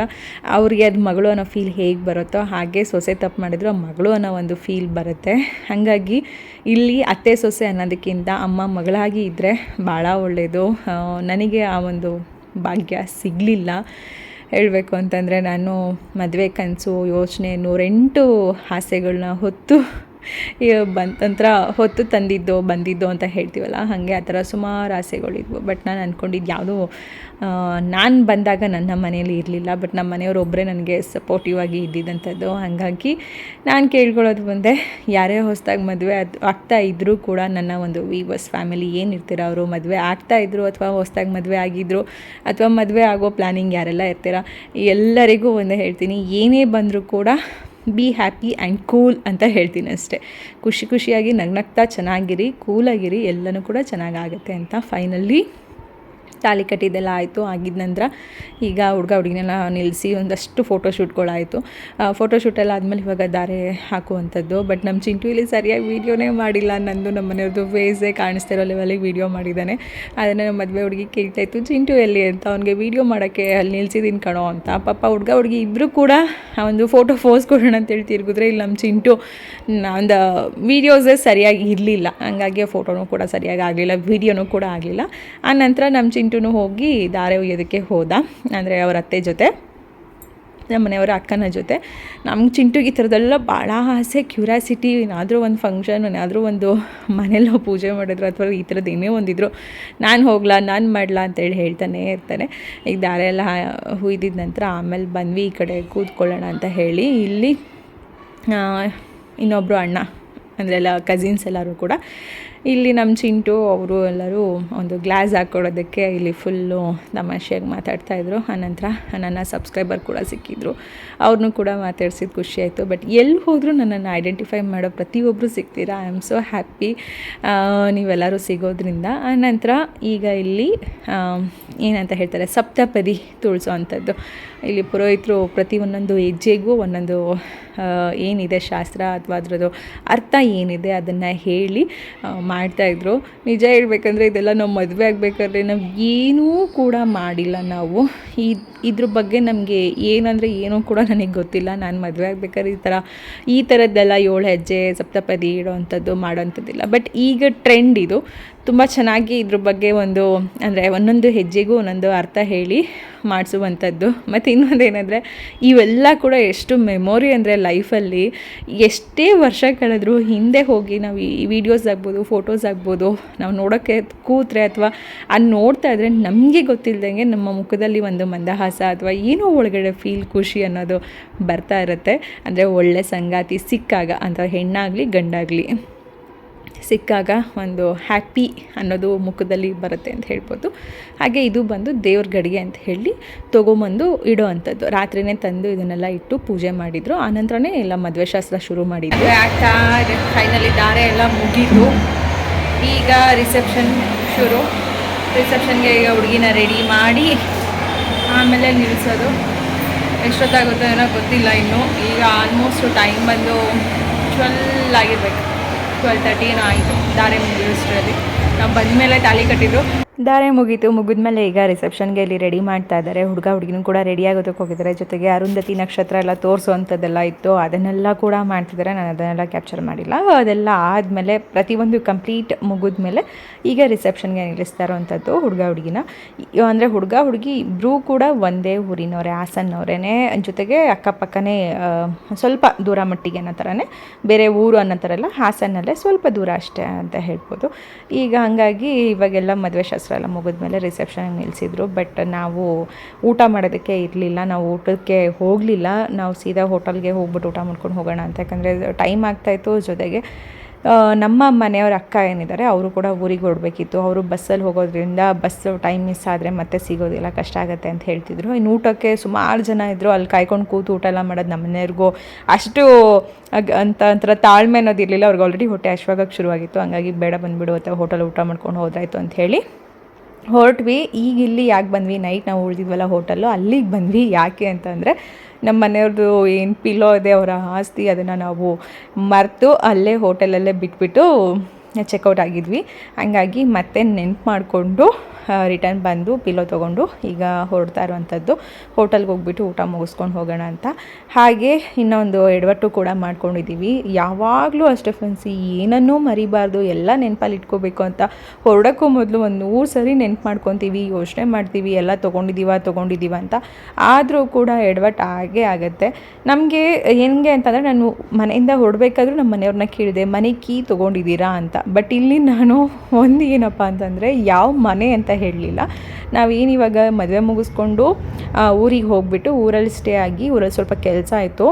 ಅವ್ರಿಗೆ ಅದು ಮಗಳು ಅನ್ನೋ ಫೀಲ್ ಹೇಗೆ ಬರುತ್ತೋ ಹಾಗೆ ಸೊಸೆ ತಪ್ಪು ಮಾಡಿದ್ರು ಮಗಳು ಅನ್ನೋ ಒಂದು ಫೀಲ್ ಬರುತ್ತೆ. ಹಾಗಾಗಿ ಇಲ್ಲಿ ಅತ್ತೆ ಸೊಸೆ ಅನ್ನೋದಕ್ಕಿಂತ ಅಮ್ಮ ಮಗಳಾಗಿ ಇದ್ದರೆ ಭಾಳ ಒಳ್ಳೆಯದು ಆ, ನನಗೆ ಆ ಒಂದು ಭಾಗ್ಯ ಸಿಗಲಿಲ್ಲ. ಹೇಳಬೇಕು ಅಂತಂದರೆ ನಾನು ಮದುವೆ ಕನಸು, ಯೋಚನೆ ನೂರೆಂಟು ಆಸೆಗಳನ್ನ ಹೊತ್ತು ಬಂತಂತ್ರ ಹೊತ್ತು ತಂದಿದ್ದು, ಬಂದಿದ್ದು ಅಂತ ಹೇಳ್ತೀವಲ್ಲ, ಹಾಗೆ ಆ ಥರ ಸುಮಾರು ಆಸೆಗಳಿದ್ವು. ಬಟ್ ನಾನು ಅಂದ್ಕೊಂಡಿದ್ದು ಯಾವುದೂ ನಾನು ಬಂದಾಗ ನನ್ನ ಮನೇಲಿ ಇರಲಿಲ್ಲ ಬಟ್ ನಮ್ಮ ಮನೆಯವರು ಒಬ್ಬರೇ ನನಗೆ ಸಪೋರ್ಟಿವ್ ಆಗಿ ಇದ್ದಿದ್ದಂಥದ್ದು. ಹಾಗಾಗಿ ನಾನು ಕೇಳ್ಕೊಳ್ಳೋದು ಬಂದೆ ಯಾರೇ ಹೊಸದಾಗಿ ಮದುವೆ ಅದು ಆಗ್ತಾ ಇದ್ದರೂ ಕೂಡ ನನ್ನ ಒಂದು ವೀವರ್ಸ್ ಫ್ಯಾಮಿಲಿ ಏನಿರ್ತೀರ ಅವರು? ಮದುವೆ ಆಗ್ತಾ ಇದ್ರು ಅಥವಾ ಹೊಸದಾಗಿ ಮದುವೆ ಆಗಿದ್ರು ಅಥವಾ ಮದುವೆ ಆಗೋ ಪ್ಲ್ಯಾನಿಂಗ್ ಯಾರೆಲ್ಲ ಇರ್ತೀರ? ಎಲ್ಲರಿಗೂ ಒಂದೇ ಹೇಳ್ತೀನಿ, ಏನೇ ಬಂದರೂ ಕೂಡ ಬಿ ಹ್ಯಾಪಿ ಆ್ಯಂಡ್ ಕೂಲ್ ಅಂತ ಹೇಳ್ತೀನಿ ಅಷ್ಟೇ. ಖುಷಿ ಖುಷಿಯಾಗಿ ನಗ್ನಗ್ತಾ ಚೆನ್ನಾಗಿರಿ ಕೂಲಾಗಿರಿ ಎಲ್ಲನೂ ಕೂಡ ಚೆನ್ನಾಗಾಗುತ್ತೆ ಅಂತ ಫೈನಲಿ ತಾಲಿ ಕಟ್ಟಿದ್ದೆಲ್ಲ ಆಯಿತು, ಆಗಿದ ನಂತರ ಈಗ ಹುಡುಗ ಹುಡುಗಿನೆಲ್ಲ ನಿಲ್ಲಿಸಿ ಒಂದಷ್ಟು ಫೋಟೋಶೂಟ್ಗಳಾಯಿತು ಫೋಟೋಶೂಟೆಲ್ಲ ಆದಮೇಲೆ ಇವಾಗ ದಾರೆ ಹಾಕುವಂಥದ್ದು. ಬಟ್ ನಮ್ಮ ಚಿಂಟು ಇಲ್ಲಿ ಸರಿಯಾಗಿ ವೀಡಿಯೋನೇ ಮಾಡಿಲ್ಲ. ನಂದು ನಮ್ಮ ಮನೆಯವ್ರದ್ದು ಫೇಸೇ ಕಾಣಿಸ್ತಾ ಇರೋ ಲೆವೆಲಿಗೆ ವೀಡಿಯೋ ಮಾಡಿದ್ದಾನೆ. ಅದನ್ನು ನಮ್ಮ ಮದುವೆ ಹುಡುಗಿ ಕೇಳ್ತಾ ಇತ್ತು, ಚಿಂಟು ಎಲ್ಲಿ ಅಂತ? ಅವ್ನಿಗೆ ವೀಡಿಯೋ ಮಾಡೋಕ್ಕೆ ಅಲ್ಲಿ ನಿಲ್ಸಿದ್ದೀನಿ ಕಣೋ ಅಂತ. ಪಾಪ ಹುಡುಗ ಹುಡುಗಿ ಇಬ್ಬರು ಕೂಡ ಒಂದು ಫೋಟೋ ಫೋಸ್ ಕೊಡೋಣ ಅಂತೇಳಿ ತಿರುಗಿದ್ರೆ ಇಲ್ಲಿ ನಮ್ಮ ಚಿಂಟು ಒಂದು ವೀಡಿಯೋಸೇ ಸರಿಯಾಗಿ ಇರಲಿಲ್ಲ. ಹಂಗಾಗಿ ಫೋಟೋನೂ ಕೂಡ ಸರಿಯಾಗಿ ಆಗಲಿಲ್ಲ ವೀಡಿಯೋನೂ ಕೂಡ ಆಗಲಿಲ್ಲ. ಆ ನಂತರ ನಮ್ಮ ಚಿಂಟುನು ಹೋಗಿ ದಾರೆ ಒಯ್ಯೋದಕ್ಕೆ ಹೋದ. ಅಂದರೆ ಅವರ ಅತ್ತೆ ಜೊತೆ, ನಮ್ಮ ಮನೆಯವರ ಅಕ್ಕನ ಜೊತೆ. ನಮ್ಗೆ ಚಿಂಟುಗೆ ಈ ಥರದ್ದೆಲ್ಲ ಭಾಳ ಆಸೆ. ಕ್ಯೂರಿಯಾಸಿಟಿ ಏನಾದರೂ ಒಂದು ಫಂಕ್ಷನ್ ಏನಾದರೂ ಒಂದು ಮನೇಲಿ ಪೂಜೆ ಮಾಡಿದ್ರು ಅಥವಾ ಈ ಥರದ್ದು ಏನೇ ಒಂದಿದ್ರು, ನಾನು ಹೋಗ್ಲಾ, ನಾನು ಮಾಡ್ಲಾ ಅಂತೇಳಿ ಹೇಳ್ತಾನೆ ಇರ್ತಾನೆ. ಈಗ ದಾರೆ ಎಲ್ಲ ಹುಯ್ದಿದ ನಂತರ ಆಮೇಲೆ ಬಂದ್ವಿ ಈ ಕಡೆ ಕೂತ್ಕೊಳ್ಳೋಣ ಅಂತ ಹೇಳಿ. ಇಲ್ಲಿ ಇನ್ನೊಬ್ಬರು ಅಣ್ಣ, ಅಂದರೆ ಎಲ್ಲ ಕಸಿನ್ಸ್ ಎಲ್ಲರೂ ಕೂಡ ಇಲ್ಲಿ ನಮ್ಮ ಚಿಂಟು, ಅವರು ಎಲ್ಲರೂ ಒಂದು ಗ್ಲಾಸ್ ಹಾಕ್ಕೊಡೋದಕ್ಕೆ ಇಲ್ಲಿ ಫುಲ್ಲು ತಮಾಷೆಯಾಗಿ ಮಾತಾಡ್ತಾಯಿದ್ರು ಆನಂತರ ನನ್ನ ಸಬ್ಸ್ಕ್ರೈಬರ್ ಕೂಡ ಸಿಕ್ಕಿದ್ರು. ಅವ್ರನ್ನೂ ಕೂಡ ಮಾತಾಡ್ಸಿದ್ದು ಖುಷಿ ಆಯಿತು. ಬಟ್ ಎಲ್ಲಿ ಹೋದರೂ ನನ್ನನ್ನು ಐಡೆಂಟಿಫೈ ಮಾಡೋ ಪ್ರತಿಯೊಬ್ಬರು ಸಿಗ್ತೀರಾ ಐ ಆಮ್ ಸೊ ಹ್ಯಾಪಿ ನೀವೆಲ್ಲರೂ ಸಿಗೋದ್ರಿಂದ. ಆನಂತರ ಈಗ ಇಲ್ಲಿ ಏನಂತ ಹೇಳ್ತಾರೆ, ಸಪ್ತಪದಿ ತುಳಿಸೋ ಅಂಥದ್ದು. ಇಲ್ಲಿ ಪುರೋಹಿತರು ಪ್ರತಿ ಒಂದೊಂದು ಹೆಜ್ಜೆಗೂ ಒಂದೊಂದು ಏನಿದೆ ಶಾಸ್ತ್ರ ಅಥವಾ ಅದರದ್ದು ಅರ್ಥ ಏನಿದೆ ಅದನ್ನು ಹೇಳಿ ಮಾಡ್ತಾಯಿದ್ರು ನಿಜ ಹೇಳ್ಬೇಕಂದ್ರೆ ಇದೆಲ್ಲ ನಾವು ಮದುವೆ ಆಗಬೇಕಾದ್ರೆ ನಾವು ಏನೂ ಕೂಡ ಮಾಡಿಲ್ಲ ನಾವು. ಈ ಇದ್ರ ಬಗ್ಗೆ ನಮಗೆ ಏನಂದರೆ ಏನೂ ಕೂಡ ನನಗೆ ಗೊತ್ತಿಲ್ಲ. ನಾನು ಮದುವೆ ಆಗ್ಬೇಕಾದ್ರೆ ಈ ಥರ ಈ ಥರದ್ದೆಲ್ಲ ಏಳು ಹೆಜ್ಜೆ ಸಪ್ತಪದಿ ಇಡೋವಂಥದ್ದು ಮಾಡೋವಂಥದ್ದಿಲ್ಲ ಬಟ್ ಈಗ ಟ್ರೆಂಡ್ ಇದು. ತುಂಬ ಚೆನ್ನಾಗಿ ಇದ್ರ ಬಗ್ಗೆ ಒಂದು, ಅಂದರೆ ಒಂದೊಂದು ಹೆಜ್ಜೆಗೂ ಒಂದೊಂದು ಅರ್ಥ ಹೇಳಿ ಮಾಡಿಸುವಂಥದ್ದು. ಮತ್ತು ಇನ್ನೊಂದು ಏನಂದರೆ, ಇವೆಲ್ಲ ಕೂಡ ಎಷ್ಟು ಮೆಮೊರಿ ಅಂದರೆ ಲೈಫಲ್ಲಿ ಎಷ್ಟೇ ವರ್ಷ ಕಳೆದರೂ ಹಿಂದೆ ಹೋಗಿ ನಾವು ಈ ವಿಡಿಯೋಸ್ ಆಗ್ಬೋದು ಫೋಟೋಸ್ ಆಗ್ಬೋದು, ನಾವು ನೋಡೋಕ್ಕೆ ಕೂತ್ರೆ ಅಥವಾ ಅದು ನೋಡ್ತಾ ಇದ್ರೆ ನಮಗೆ ಗೊತ್ತಿಲ್ಲದಂಗೆ ನಮ್ಮ ಮುಖದಲ್ಲಿ ಒಂದು ಮಂದಹಾಸ ಅಥವಾ ಏನೋ ಒಳಗಡೆ ಫೀಲ್ ಖುಷಿ ಅನ್ನೋದು ಬರ್ತಾ ಇರುತ್ತೆ. ಅಂದರೆ ಒಳ್ಳೆ ಸಂಗಾತಿ ಸಿಕ್ಕಾಗ ಅಂತ ಹೆಣ್ಣಾಗಲಿ ಗಂಡಾಗಲಿ. ಸಿಕ್ಕಾಗ ಒಂದು ಹ್ಯಾಪಿ ಅನ್ನೋದು ಮುಖದಲ್ಲಿ ಬರುತ್ತೆ ಅಂತ ಹೇಳ್ಬೋದು. ಹಾಗೆ ಇದು ಬಂದು ದೇವ್ರ ಗಡಿಗೆ ಅಂತ ಹೇಳಿ ತೊಗೊಂಬಂದು ಇಡೋ ಅಂಥದ್ದು. ರಾತ್ರಿನೇ ತಂದು ಇದನ್ನೆಲ್ಲ ಇಟ್ಟು ಪೂಜೆ ಮಾಡಿದರು. ಆನಂತರನೇ ಎಲ್ಲ ಮದುವೆ ಶಾಸ್ತ್ರ ಶುರು ಮಾಡಿದ್ರು. ಫೈನಲಿ ದಾರೆ ಎಲ್ಲ ಮುಗಿದು ಈಗ ರಿಸೆಪ್ಷನ್ ಶುರು. ರಿಸೆಪ್ಷನ್ಗೆ ಈಗ ಹುಡುಗಿನ ರೆಡಿ ಮಾಡಿ ಆಮೇಲೆ ನಿಲ್ಲಿಸೋದು ಎಷ್ಟೊತ್ತಾಗುತ್ತೋ ಏನೋ ಗೊತ್ತಿಲ್ಲ ಇನ್ನು. ಈಗ ಆಲ್ಮೋಸ್ಟ್ ಟೈಮ್ ಬಂದು ಟ್ವೆಲ್ ಆಗಿರ್ಬೇಕು. ಟ್ವೆಲ್ ತರ್ಟಿ ಏನೋ ಆಯಿತು? ದಾರೆ ಮುಗಿಯೋಷ್ಟರಲ್ಲಿ ನಾವು ಬಂದಮೇಲೆ ತಾಳಿ ಕಟ್ಟಿದ್ರು. ದಾರೆ ಮುಗೀತು. ಮುಗಿದ್ಮೇಲೆ ಈಗ ರಿಸೆಪ್ಷನ್ಗೆ ಇಲ್ಲಿ ರೆಡಿ ಮಾಡ್ತಾ ಇದ್ದಾರೆ. ಹುಡುಗ ಹುಡುಗಿನೂ ಕೂಡ ರೆಡಿ ಆಗೋದಕ್ಕೆ ಹೋಗಿದ್ದಾರೆ. ಜೊತೆಗೆ ಅರುಂಧತಿ ನಕ್ಷತ್ರ ಎಲ್ಲ ತೋರಿಸುವಂಥದ್ದೆಲ್ಲ ಇತ್ತು. ಅದನ್ನೆಲ್ಲ ಕೂಡ ಮಾಡ್ತಿದ್ದಾರೆ. ನಾನು ಅದನ್ನೆಲ್ಲ ಕ್ಯಾಪ್ಚರ್ ಮಾಡಿಲ್ಲ. ಅದೆಲ್ಲ ಆದಮೇಲೆ ಪ್ರತಿಯೊಂದು ಕಂಪ್ಲೀಟ್ ಮುಗಿದ್ಮೇಲೆ ಈಗ ರಿಸೆಪ್ಷನ್ಗೆ ನಿಲ್ಲಿಸ್ತಾ ಇರೋವಂಥದ್ದು ಹುಡುಗ ಹುಡುಗಿನ. ಅಂದರೆ ಹುಡುಗ ಹುಡುಗಿ ಇಬ್ಬರೂ ಕೂಡ ಒಂದೇ ಊರಿನವರೇ ಹಾಸನ್ನವರೇ ಜೊತೆಗೆ ಅಕ್ಕಪಕ್ಕನೇ ಸ್ವಲ್ಪ ದೂರ ಮಟ್ಟಿಗೆ ಅನ್ನೋ ಥರನೇ, ಬೇರೆ ಊರು ಅನ್ನೋ ಥರ ಎಲ್ಲ ಹಾಸನ್ನಲ್ಲೇ ಸ್ವಲ್ಪ ದೂರ ಅಷ್ಟೇ ಅಂತ ಹೇಳ್ಬೋದು. ಈಗ ಹಂಗಾಗಿ ಇವಾಗೆಲ್ಲ ಮದುವೆ ಶಾಸ್ತ್ರ ಎಲ್ಲ ಮುಗಿದ್ಮೇಲೆ ರಿಸೆಪ್ಷನ್ಗೆ ನಿಲ್ಲಿಸಿದ್ರು ಬಟ್ ನಾವು ಊಟ ಮಾಡೋದಕ್ಕೆ ಇರಲಿಲ್ಲ. ನಾವು ಊಟಕ್ಕೆ ಹೋಗಲಿಲ್ಲ. ನಾವು ಸೀದಾ ಹೋಟೆಲ್ಗೆ ಹೋಗ್ಬಿಟ್ಟು ಊಟ ಮಾಡ್ಕೊಂಡು ಹೋಗೋಣ ಅಂತ. ಯಾಕಂದರೆ ಟೈಮ್ ಆಗ್ತಾಯಿತ್ತು ಜೊತೆಗೆ ನಮ್ಮ ಮನೆಯವ್ರ ಅಕ್ಕ ಏನಿದ್ದಾರೆ, ಅವರು ಕೂಡ ಊರಿಗೆ ಹೊರಡಬೇಕಿತ್ತು. ಅವರು ಬಸ್ಸಲ್ಲಿ ಹೋಗೋದ್ರಿಂದ ಬಸ್ ಟೈಮ್ ಮಿಸ್ ಆದರೆ ಮತ್ತೆ ಸಿಗೋದಿಲ್ಲ. ಕಷ್ಟ ಆಗುತ್ತೆ ಅಂತ ಹೇಳ್ತಿದ್ರು. ಇನ್ನು ಊಟಕ್ಕೆ ಸುಮಾರು ಜನ ಇದ್ದರು ಅಲ್ಲಿ ಕಾಯ್ಕೊಂಡು ಕೂತು ಊಟ ಎಲ್ಲ ಮಾಡೋದು ನಮ್ಮ ಮನೆಯವ್ರಿಗೂ ಅಷ್ಟು ಅಂತ, ಒಂಥರ ತಾಳ್ಮೆ ಅನ್ನೋದು ಇರಲಿಲ್ಲ. ಅವ್ರಿಗೆ ಆಲ್ರೆಡಿ ಹೊಟ್ಟೆ ಅಶ್ವಾಗಕ್ಕೆ ಶುರುವಾಗಿತ್ತು. ಹಂಗಾಗಿ ಬೇಡ ಬಂದುಬಿಡು ಅಥವಾ ಹೋಟೆಲ್ ಊಟ ಮಾಡ್ಕೊಂಡು ಹೋದ್ರಾಯ್ತು ಅಂತ ಹೇಳಿ. ಹೊರಟ್ವಿ. ಈಗ ಇಲ್ಲಿ ಯಾಕೆ ಬಂದ್ವಿ? ನೈಟ್ ನಾವು ಉಳಿದಿದ್ವಲ್ಲ ಹೋಟೆಲ್ಲು ಅಲ್ಲಿಗೆ ಬಂದ್ವಿ. ಯಾಕೆ ಅಂತಂದರೆ ನಮ್ಮ ಮನೆಯವ್ರದ್ದು ಏನು ಪಿಲೋ ಇದೆ, ಅವರ ಆಸ್ತಿ ಅದನ್ನು ನಾವು ಮರೆತು ಅಲ್ಲೇ ಹೋಟೆಲಲ್ಲೇ ಬಿಟ್ಬಿಟ್ಟು ಚೆಕ್ಔಟ್ ಆಗಿದ್ವಿ. ಹಂಗಾಗಿ ಮತ್ತೆ ನೆನ್ಪು ಮಾಡಿಕೊಂಡು ರಿಟರ್ನ್ ಬಂದು ಪಿಲೋ ತೊಗೊಂಡು ಈಗ ಹೊರಡ್ತಾ ಇರುವಂಥದ್ದು ಹೋಟೆಲ್ಗೆ ಹೋಗ್ಬಿಟ್ಟು ಊಟ ಮುಗಿಸ್ಕೊಂಡು ಹೋಗೋಣ ಅಂತ. ಹಾಗೆ ಇನ್ನೊಂದು ಎಡವಟ್ಟು ಕೂಡ ಮಾಡ್ಕೊಂಡಿದ್ದೀವಿ. ಯಾವಾಗಲೂ ಅಷ್ಟೇ ಫ್ರೆಂಡ್ಸ್ ಏನನ್ನೂ ಮರಿಬಾರ್ದು. ಎಲ್ಲ ನೆನಪಲ್ಲಿ ಇಟ್ಕೋಬೇಕು ಅಂತ. ಹೊರಡೋಕ್ಕೂ ಮೊದಲು ಒಂದು ನೂರು ಸರಿ ನೆನ್ಪು ಮಾಡ್ಕೊತೀವಿ, ಯೋಚನೆ ಮಾಡ್ತೀವಿ, ಎಲ್ಲ ತೊಗೊಂಡಿದ್ದೀವ ತೊಗೊಂಡಿದ್ದೀವ ಅಂತ. ಆದರೂ ಕೂಡ ಎಡವಟ್ಟು ಹಾಗೆ ಆಗುತ್ತೆ. ನಮಗೆ ಹೆಂಗೆ ಅಂತಂದರೆ, ನಾನು ಮನೆಯಿಂದ ಹೊರಡಬೇಕಾದ್ರೂ ನಮ್ಮ ಮನೆಯವ್ರನ್ನ ಕೇಳಿದೆ, ಮನೆ ಕೀ ತೊಗೊಂಡಿದ್ದೀರಾ? ಅಂತ. ಬಟ್ ಇಲ್ಲಿ ನಾನು ಒಂದು ಏನಪ್ಪ ಅಂತಂದರೆ ಯಾವ ಮನೆ ಅಂತ ಹೇಳಲಿಲ್ಲ. ನಾವೇನು ಇವಾಗ ಮದುವೆ ಮುಗಿಸ್ಕೊಂಡು ಊರಿಗೆ ಹೋಗ್ಬಿಟ್ಟು ಊರಲ್ಲಿ ಸ್ಟೇ ಆಗಿ ಊರಲ್ಲಿ ಸ್ವಲ್ಪ ಕೆಲಸ ಆಯಿತು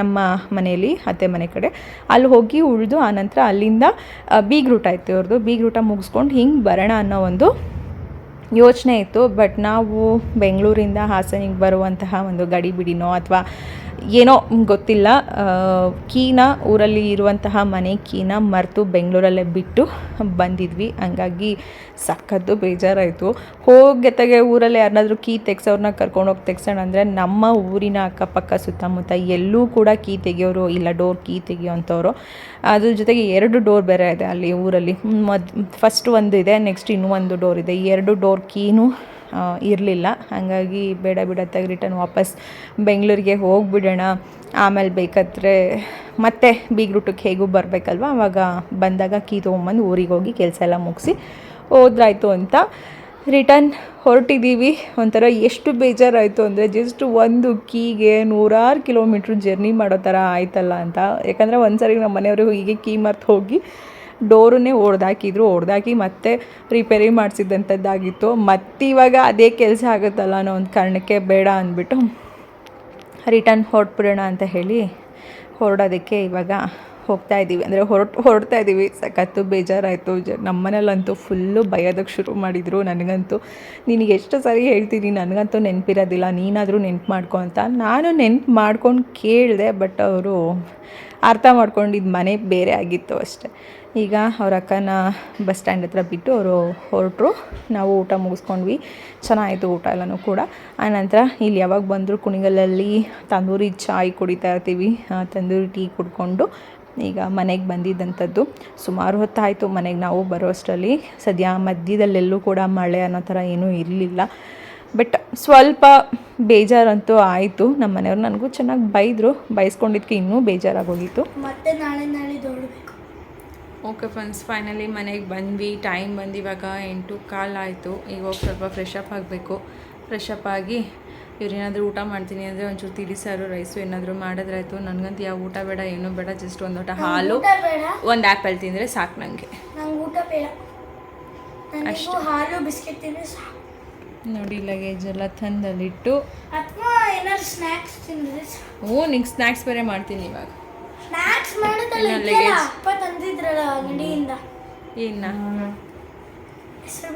ನಮ್ಮ ಮನೆಯಲ್ಲಿ, ಅತ್ತೆ ಮನೆ ಕಡೆ. ಅಲ್ಲಿ ಹೋಗಿ ಉಳಿದು ಆನಂತರ ಅಲ್ಲಿಂದ ಬೀಗ್ ರೂಟ್ ಆಯಿತು ಇವ್ರದ್ದು ಬೀಗ್ ರೂಟ ಮುಗಿಸ್ಕೊಂಡು ಹಿಂಗೆ ಬರೋಣ ಅನ್ನೋ ಒಂದು ಯೋಚನೆ ಇತ್ತು. ಬಟ್ ನಾವು ಬೆಂಗಳೂರಿಂದ ಹಾಸನಿಗೆ ಬರುವಂತಹ ಒಂದು ಗಡಿ ಬಿಡಿನೋ ಅಥವಾ ಏನೋ ಗೊತ್ತಿಲ್ಲ. ಕೀನ ಊರಲ್ಲಿ ಇರುವಂತಹ ಮನೆ ಕೀನ ಮರೆತು ಬೆಂಗಳೂರಲ್ಲೇ ಬಿಟ್ಟು ಬಂದಿದ್ವಿ. ಹಂಗಾಗಿ ಸಖತ್ತು ಬೇಜಾರಾಯಿತು. ಹೋಗೆತ್ತಾಗೆ ಊರಲ್ಲಿ ಯಾರನ್ನಾದ್ರೂ ಕೀ ತೆಗ್ಸೋರ್ನ ಕರ್ಕೊಂಡೋಗಿ ತೆಗ್ಸೋಣ ಅಂದರೆ ನಮ್ಮ ಊರಿನ ಅಕ್ಕಪಕ್ಕ ಸುತ್ತಮುತ್ತ ಎಲ್ಲೂ ಕೂಡ ಕೀ ತೆಗಿಯೋರು ಇಲ್ಲ, ಡೋರ್ ಕೀ ತೆಗಿಯೋಂಥವ್ರು ಅದ್ರ ಜೊತೆಗೆ ಎರಡು ಡೋರ್ ಬೇರೆ ಇದೆ ಅಲ್ಲಿ ಊರಲ್ಲಿ. ಮದ್ ಫಸ್ಟ್ ಒಂದು ಇದೆ ನೆಕ್ಸ್ಟ್ ಇನ್ನೂ ಒಂದು ಡೋರ್ ಇದೆ. ಎರಡು ಡೋರ್ ಕೀನು ಇರಲಿಲ್ಲ. ಹಾಗಾಗಿ ಬೇಡ ಬಿಡತ್ತಾಗಿ ರಿಟರ್ನ್ ವಾಪಸ್ ಬೆಂಗಳೂರಿಗೆ ಹೋಗಿಬಿಡೋಣ. ಆಮೇಲೆ ಬೇಕಾದ್ರೆ ಮತ್ತೆ ಬೀಗ್ ರೂಟಕ್ಕೆ ಹೇಗೂ ಬರಬೇಕಲ್ವ? ಆವಾಗ ಬಂದಾಗ ಕೀ ತೊಗೊಂಬಂದು ಊರಿಗೆ ಹೋಗಿ ಕೆಲಸ ಎಲ್ಲ ಮುಗಿಸಿ ಹೋದ್ರಾಯ್ತು ಅಂತ ರಿಟರ್ನ್ ಹೊರಟಿದ್ದೀವಿ ಒಂಥರ ಎಷ್ಟು ಬೇಜಾರಾಯಿತು ಅಂದರೆ ಜಸ್ಟ್ ಒಂದು ಕೀಗೆ ನೂರಾರು ಕಿಲೋಮೀಟ್ರ್ ಜರ್ನಿ ಮಾಡೋ ಥರ ಆಯ್ತಲ್ಲ ಅಂತ. ಯಾಕಂದರೆ ಒಂದು ಸರಿ ನಮ್ಮ ಮನೆಯವರು ಹೀಗೆ ಕೀ ಮರ್ತು ಹೋಗಿ ಡೋರನ್ನೇ ಹೊಡೆದಾಕಿದ್ರು ಹೊಡೆದಾಕಿ ಮತ್ತೆ ರಿಪೇರಿ ಮಾಡಿಸಿದಂಥದ್ದಾಗಿತ್ತು. ಮತ್ತೆ ಇವಾಗ ಅದೇ ಕೆಲಸ ಆಗುತ್ತಲ್ಲ ಅನ್ನೋ ಒಂದು ಕಾರಣಕ್ಕೆ ಬೇಡ ಅಂದ್ಬಿಟ್ಟು ರಿಟರ್ನ್ ಹೊರಟ್ಬಿಡೋಣ ಅಂತ ಹೇಳಿ ಹೊರಡೋದಕ್ಕೆ ಇವಾಗ ಹೋಗ್ತಾ ಇದ್ದೀವಿ. ಅಂದರೆ ಹೊರಟು, ಹೊರಡ್ತಾ ಇದ್ದೀವಿ. ಸಖತ್ತು ಬೇಜಾರಾಯಿತು. ಜ ನಮ್ಮನೇಲಂತೂ ಫುಲ್ಲು ಭಯೋದಕ್ಕೆ ಶುರು ಮಾಡಿದರು ನನಗಂತೂ. ನಿನಗೆ ಎಷ್ಟು ಸರಿ ಹೇಳ್ತೀನಿ, ನನಗಂತೂ ನೆನಪಿರೋದಿಲ್ಲ. ನೀನಾದರೂ ನೆನ್ಪು ಮಾಡ್ಕೊ ಅಂತ. ನಾನು ನೆನ್ಪು ಮಾಡ್ಕೊಂಡು ಕೇಳಿದೆ, ಬಟ್ ಅವರು ಅರ್ಥ ಮಾಡ್ಕೊಂಡಿದ್ದು ಮನೆ ಬೇರೆ ಆಗಿತ್ತು ಅಷ್ಟೆ. ಈಗ ಅವ್ರ ಅಕ್ಕನ ಬಸ್ ಸ್ಟ್ಯಾಂಡ್ ಹತ್ರ ಬಿಟ್ಟು ಅವರು ಹೊರಟರು. ನಾವು ಊಟ ಮುಗಿಸ್ಕೊಂಡ್ವಿ. ಚೆನ್ನಾಯಿತು ಊಟ ಎಲ್ಲನೂ ಕೂಡ. ಆನಂತರ ಇಲ್ಲಿ ಯಾವಾಗ ಬಂದರೂ ಕುಣಿಗಲಲ್ಲಿ ತಂದೂರಿ ಚಾಯ್ ಕುಡಿತಾ ಇರ್ತೀವಿ. ತಂದೂರಿ ಟೀ ಕುಡ್ಕೊಂಡು ಈಗ ಮನೆಗೆ ಬಂದಿದ್ದಂಥದ್ದು. ಸುಮಾರು ಹೊತ್ತಾಯಿತು ಮನೆಗೆ ನಾವು ಬರೋ ಅಷ್ಟರಲ್ಲಿ ಸದ್ಯ ಮಧ್ಯದಲ್ಲೆಲ್ಲೂ ಕೂಡ ಮಳೆ ಅನ್ನೋ ಥರ ಏನೂ ಇರಲಿಲ್ಲ. ಬಟ್ ಸ್ವಲ್ಪ ಬೇಜಾರಂತೂ ಆಯಿತು. ನಮ್ಮ ಮನೆಯವ್ರು ನನಗೂ ಚೆನ್ನಾಗಿ ಬೈದರು. ಬೈಸ್ಕೊಂಡಿದ್ದಕ್ಕೆ ಇನ್ನೂ ಬೇಜಾರಾಗೋಗಿತ್ತು. ಮತ್ತೆ ನಾಳೆ ನಾಳೆ ದೊಡ್ಬೇಕು. ಓಕೆ ಫ್ರೆಂಡ್ಸ್ ಫೈನಲಿ ಮನೆಗೆ ಬಂದ್ವಿ. ಟೈಮ್ ಬಂದು ಇವಾಗ ಎಂಟು ಕಾಲು ಆಯಿತು. ಈಗ ಹೋಗಿ ಸ್ವಲ್ಪ ಫ್ರೆಶ್ ಅಪ್ ಆಗಬೇಕು. ಫ್ರೆಶ್ ಅಪ್ ಆಗಿ ಇವ್ರೇನಾದರೂ ಊಟ ಮಾಡ್ತೀನಿ ಅಂದರೆ ಒಂಚೂರು ತಿಳಿಸಾರು ರೈಸು ಏನಾದರೂ ಮಾಡಿದ್ರಾಯ್ತು ನನಗಂತೂ ಯಾವ ಊಟ ಬೇಡ ಏನು ಬೇಡ ಜಸ್ಟ್ ಒಂದು ಊಟ ಹಾಲು ಒಂದು ಆ್ಯಪಲ್ ತಿಂದರೆ ಸಾಕು ನನಗೆ ಅಷ್ಟು ಊಟ ಬೇಡ. ನನಗೂ ಹಾಲು ಬಿಸ್ಕೆಟ್ ತಿಂದರೆ ಸಾಕು. ನೋಡಿ ಲಗೇಜ್ ಎಲ್ಲ ತಂದಲ್ಲಿಟ್ಟು. ಹ್ಞೂ ನಿಂಗೆ ಸ್ನ್ಯಾಕ್ಸ್ ಬೇರೆ ಮಾಡ್ತೀನಿ ಇವಾಗ.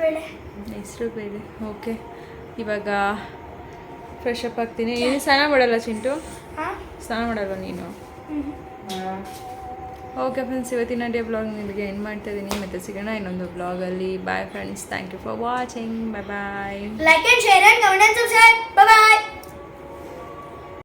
ಬೇಳೆ. ಹೆಸರು ಬೇಳೆ ಓಕೆ ಇವಾಗ ಫ್ರೆಶ್ ಅಪ್ ಆಗ್ತೀನಿ. ಏನು ಸ್ನಾನ ಮಾಡಲ್ಲ ಚಿಂಟು? ಸ್ನಾನ ಮಾಡಲ್ವ ನೀನು? ಓಕೆ ಫ್ರೆಂಡ್ಸ್ ಇವತ್ತಿನ ಡೇ ಬ್ಲಾಗ್ ನಿಮಗೆ ಏನು ಮಾಡ್ತಾ ಇದ್ದೀನಿ ಮತ್ತೆ ಸಿಗೋಣ ಇನ್ನೊಂದು ಬ್ಲಾಗಲ್ಲಿ bye friends thank you for watching bye bye like and share and comment and subscribe bye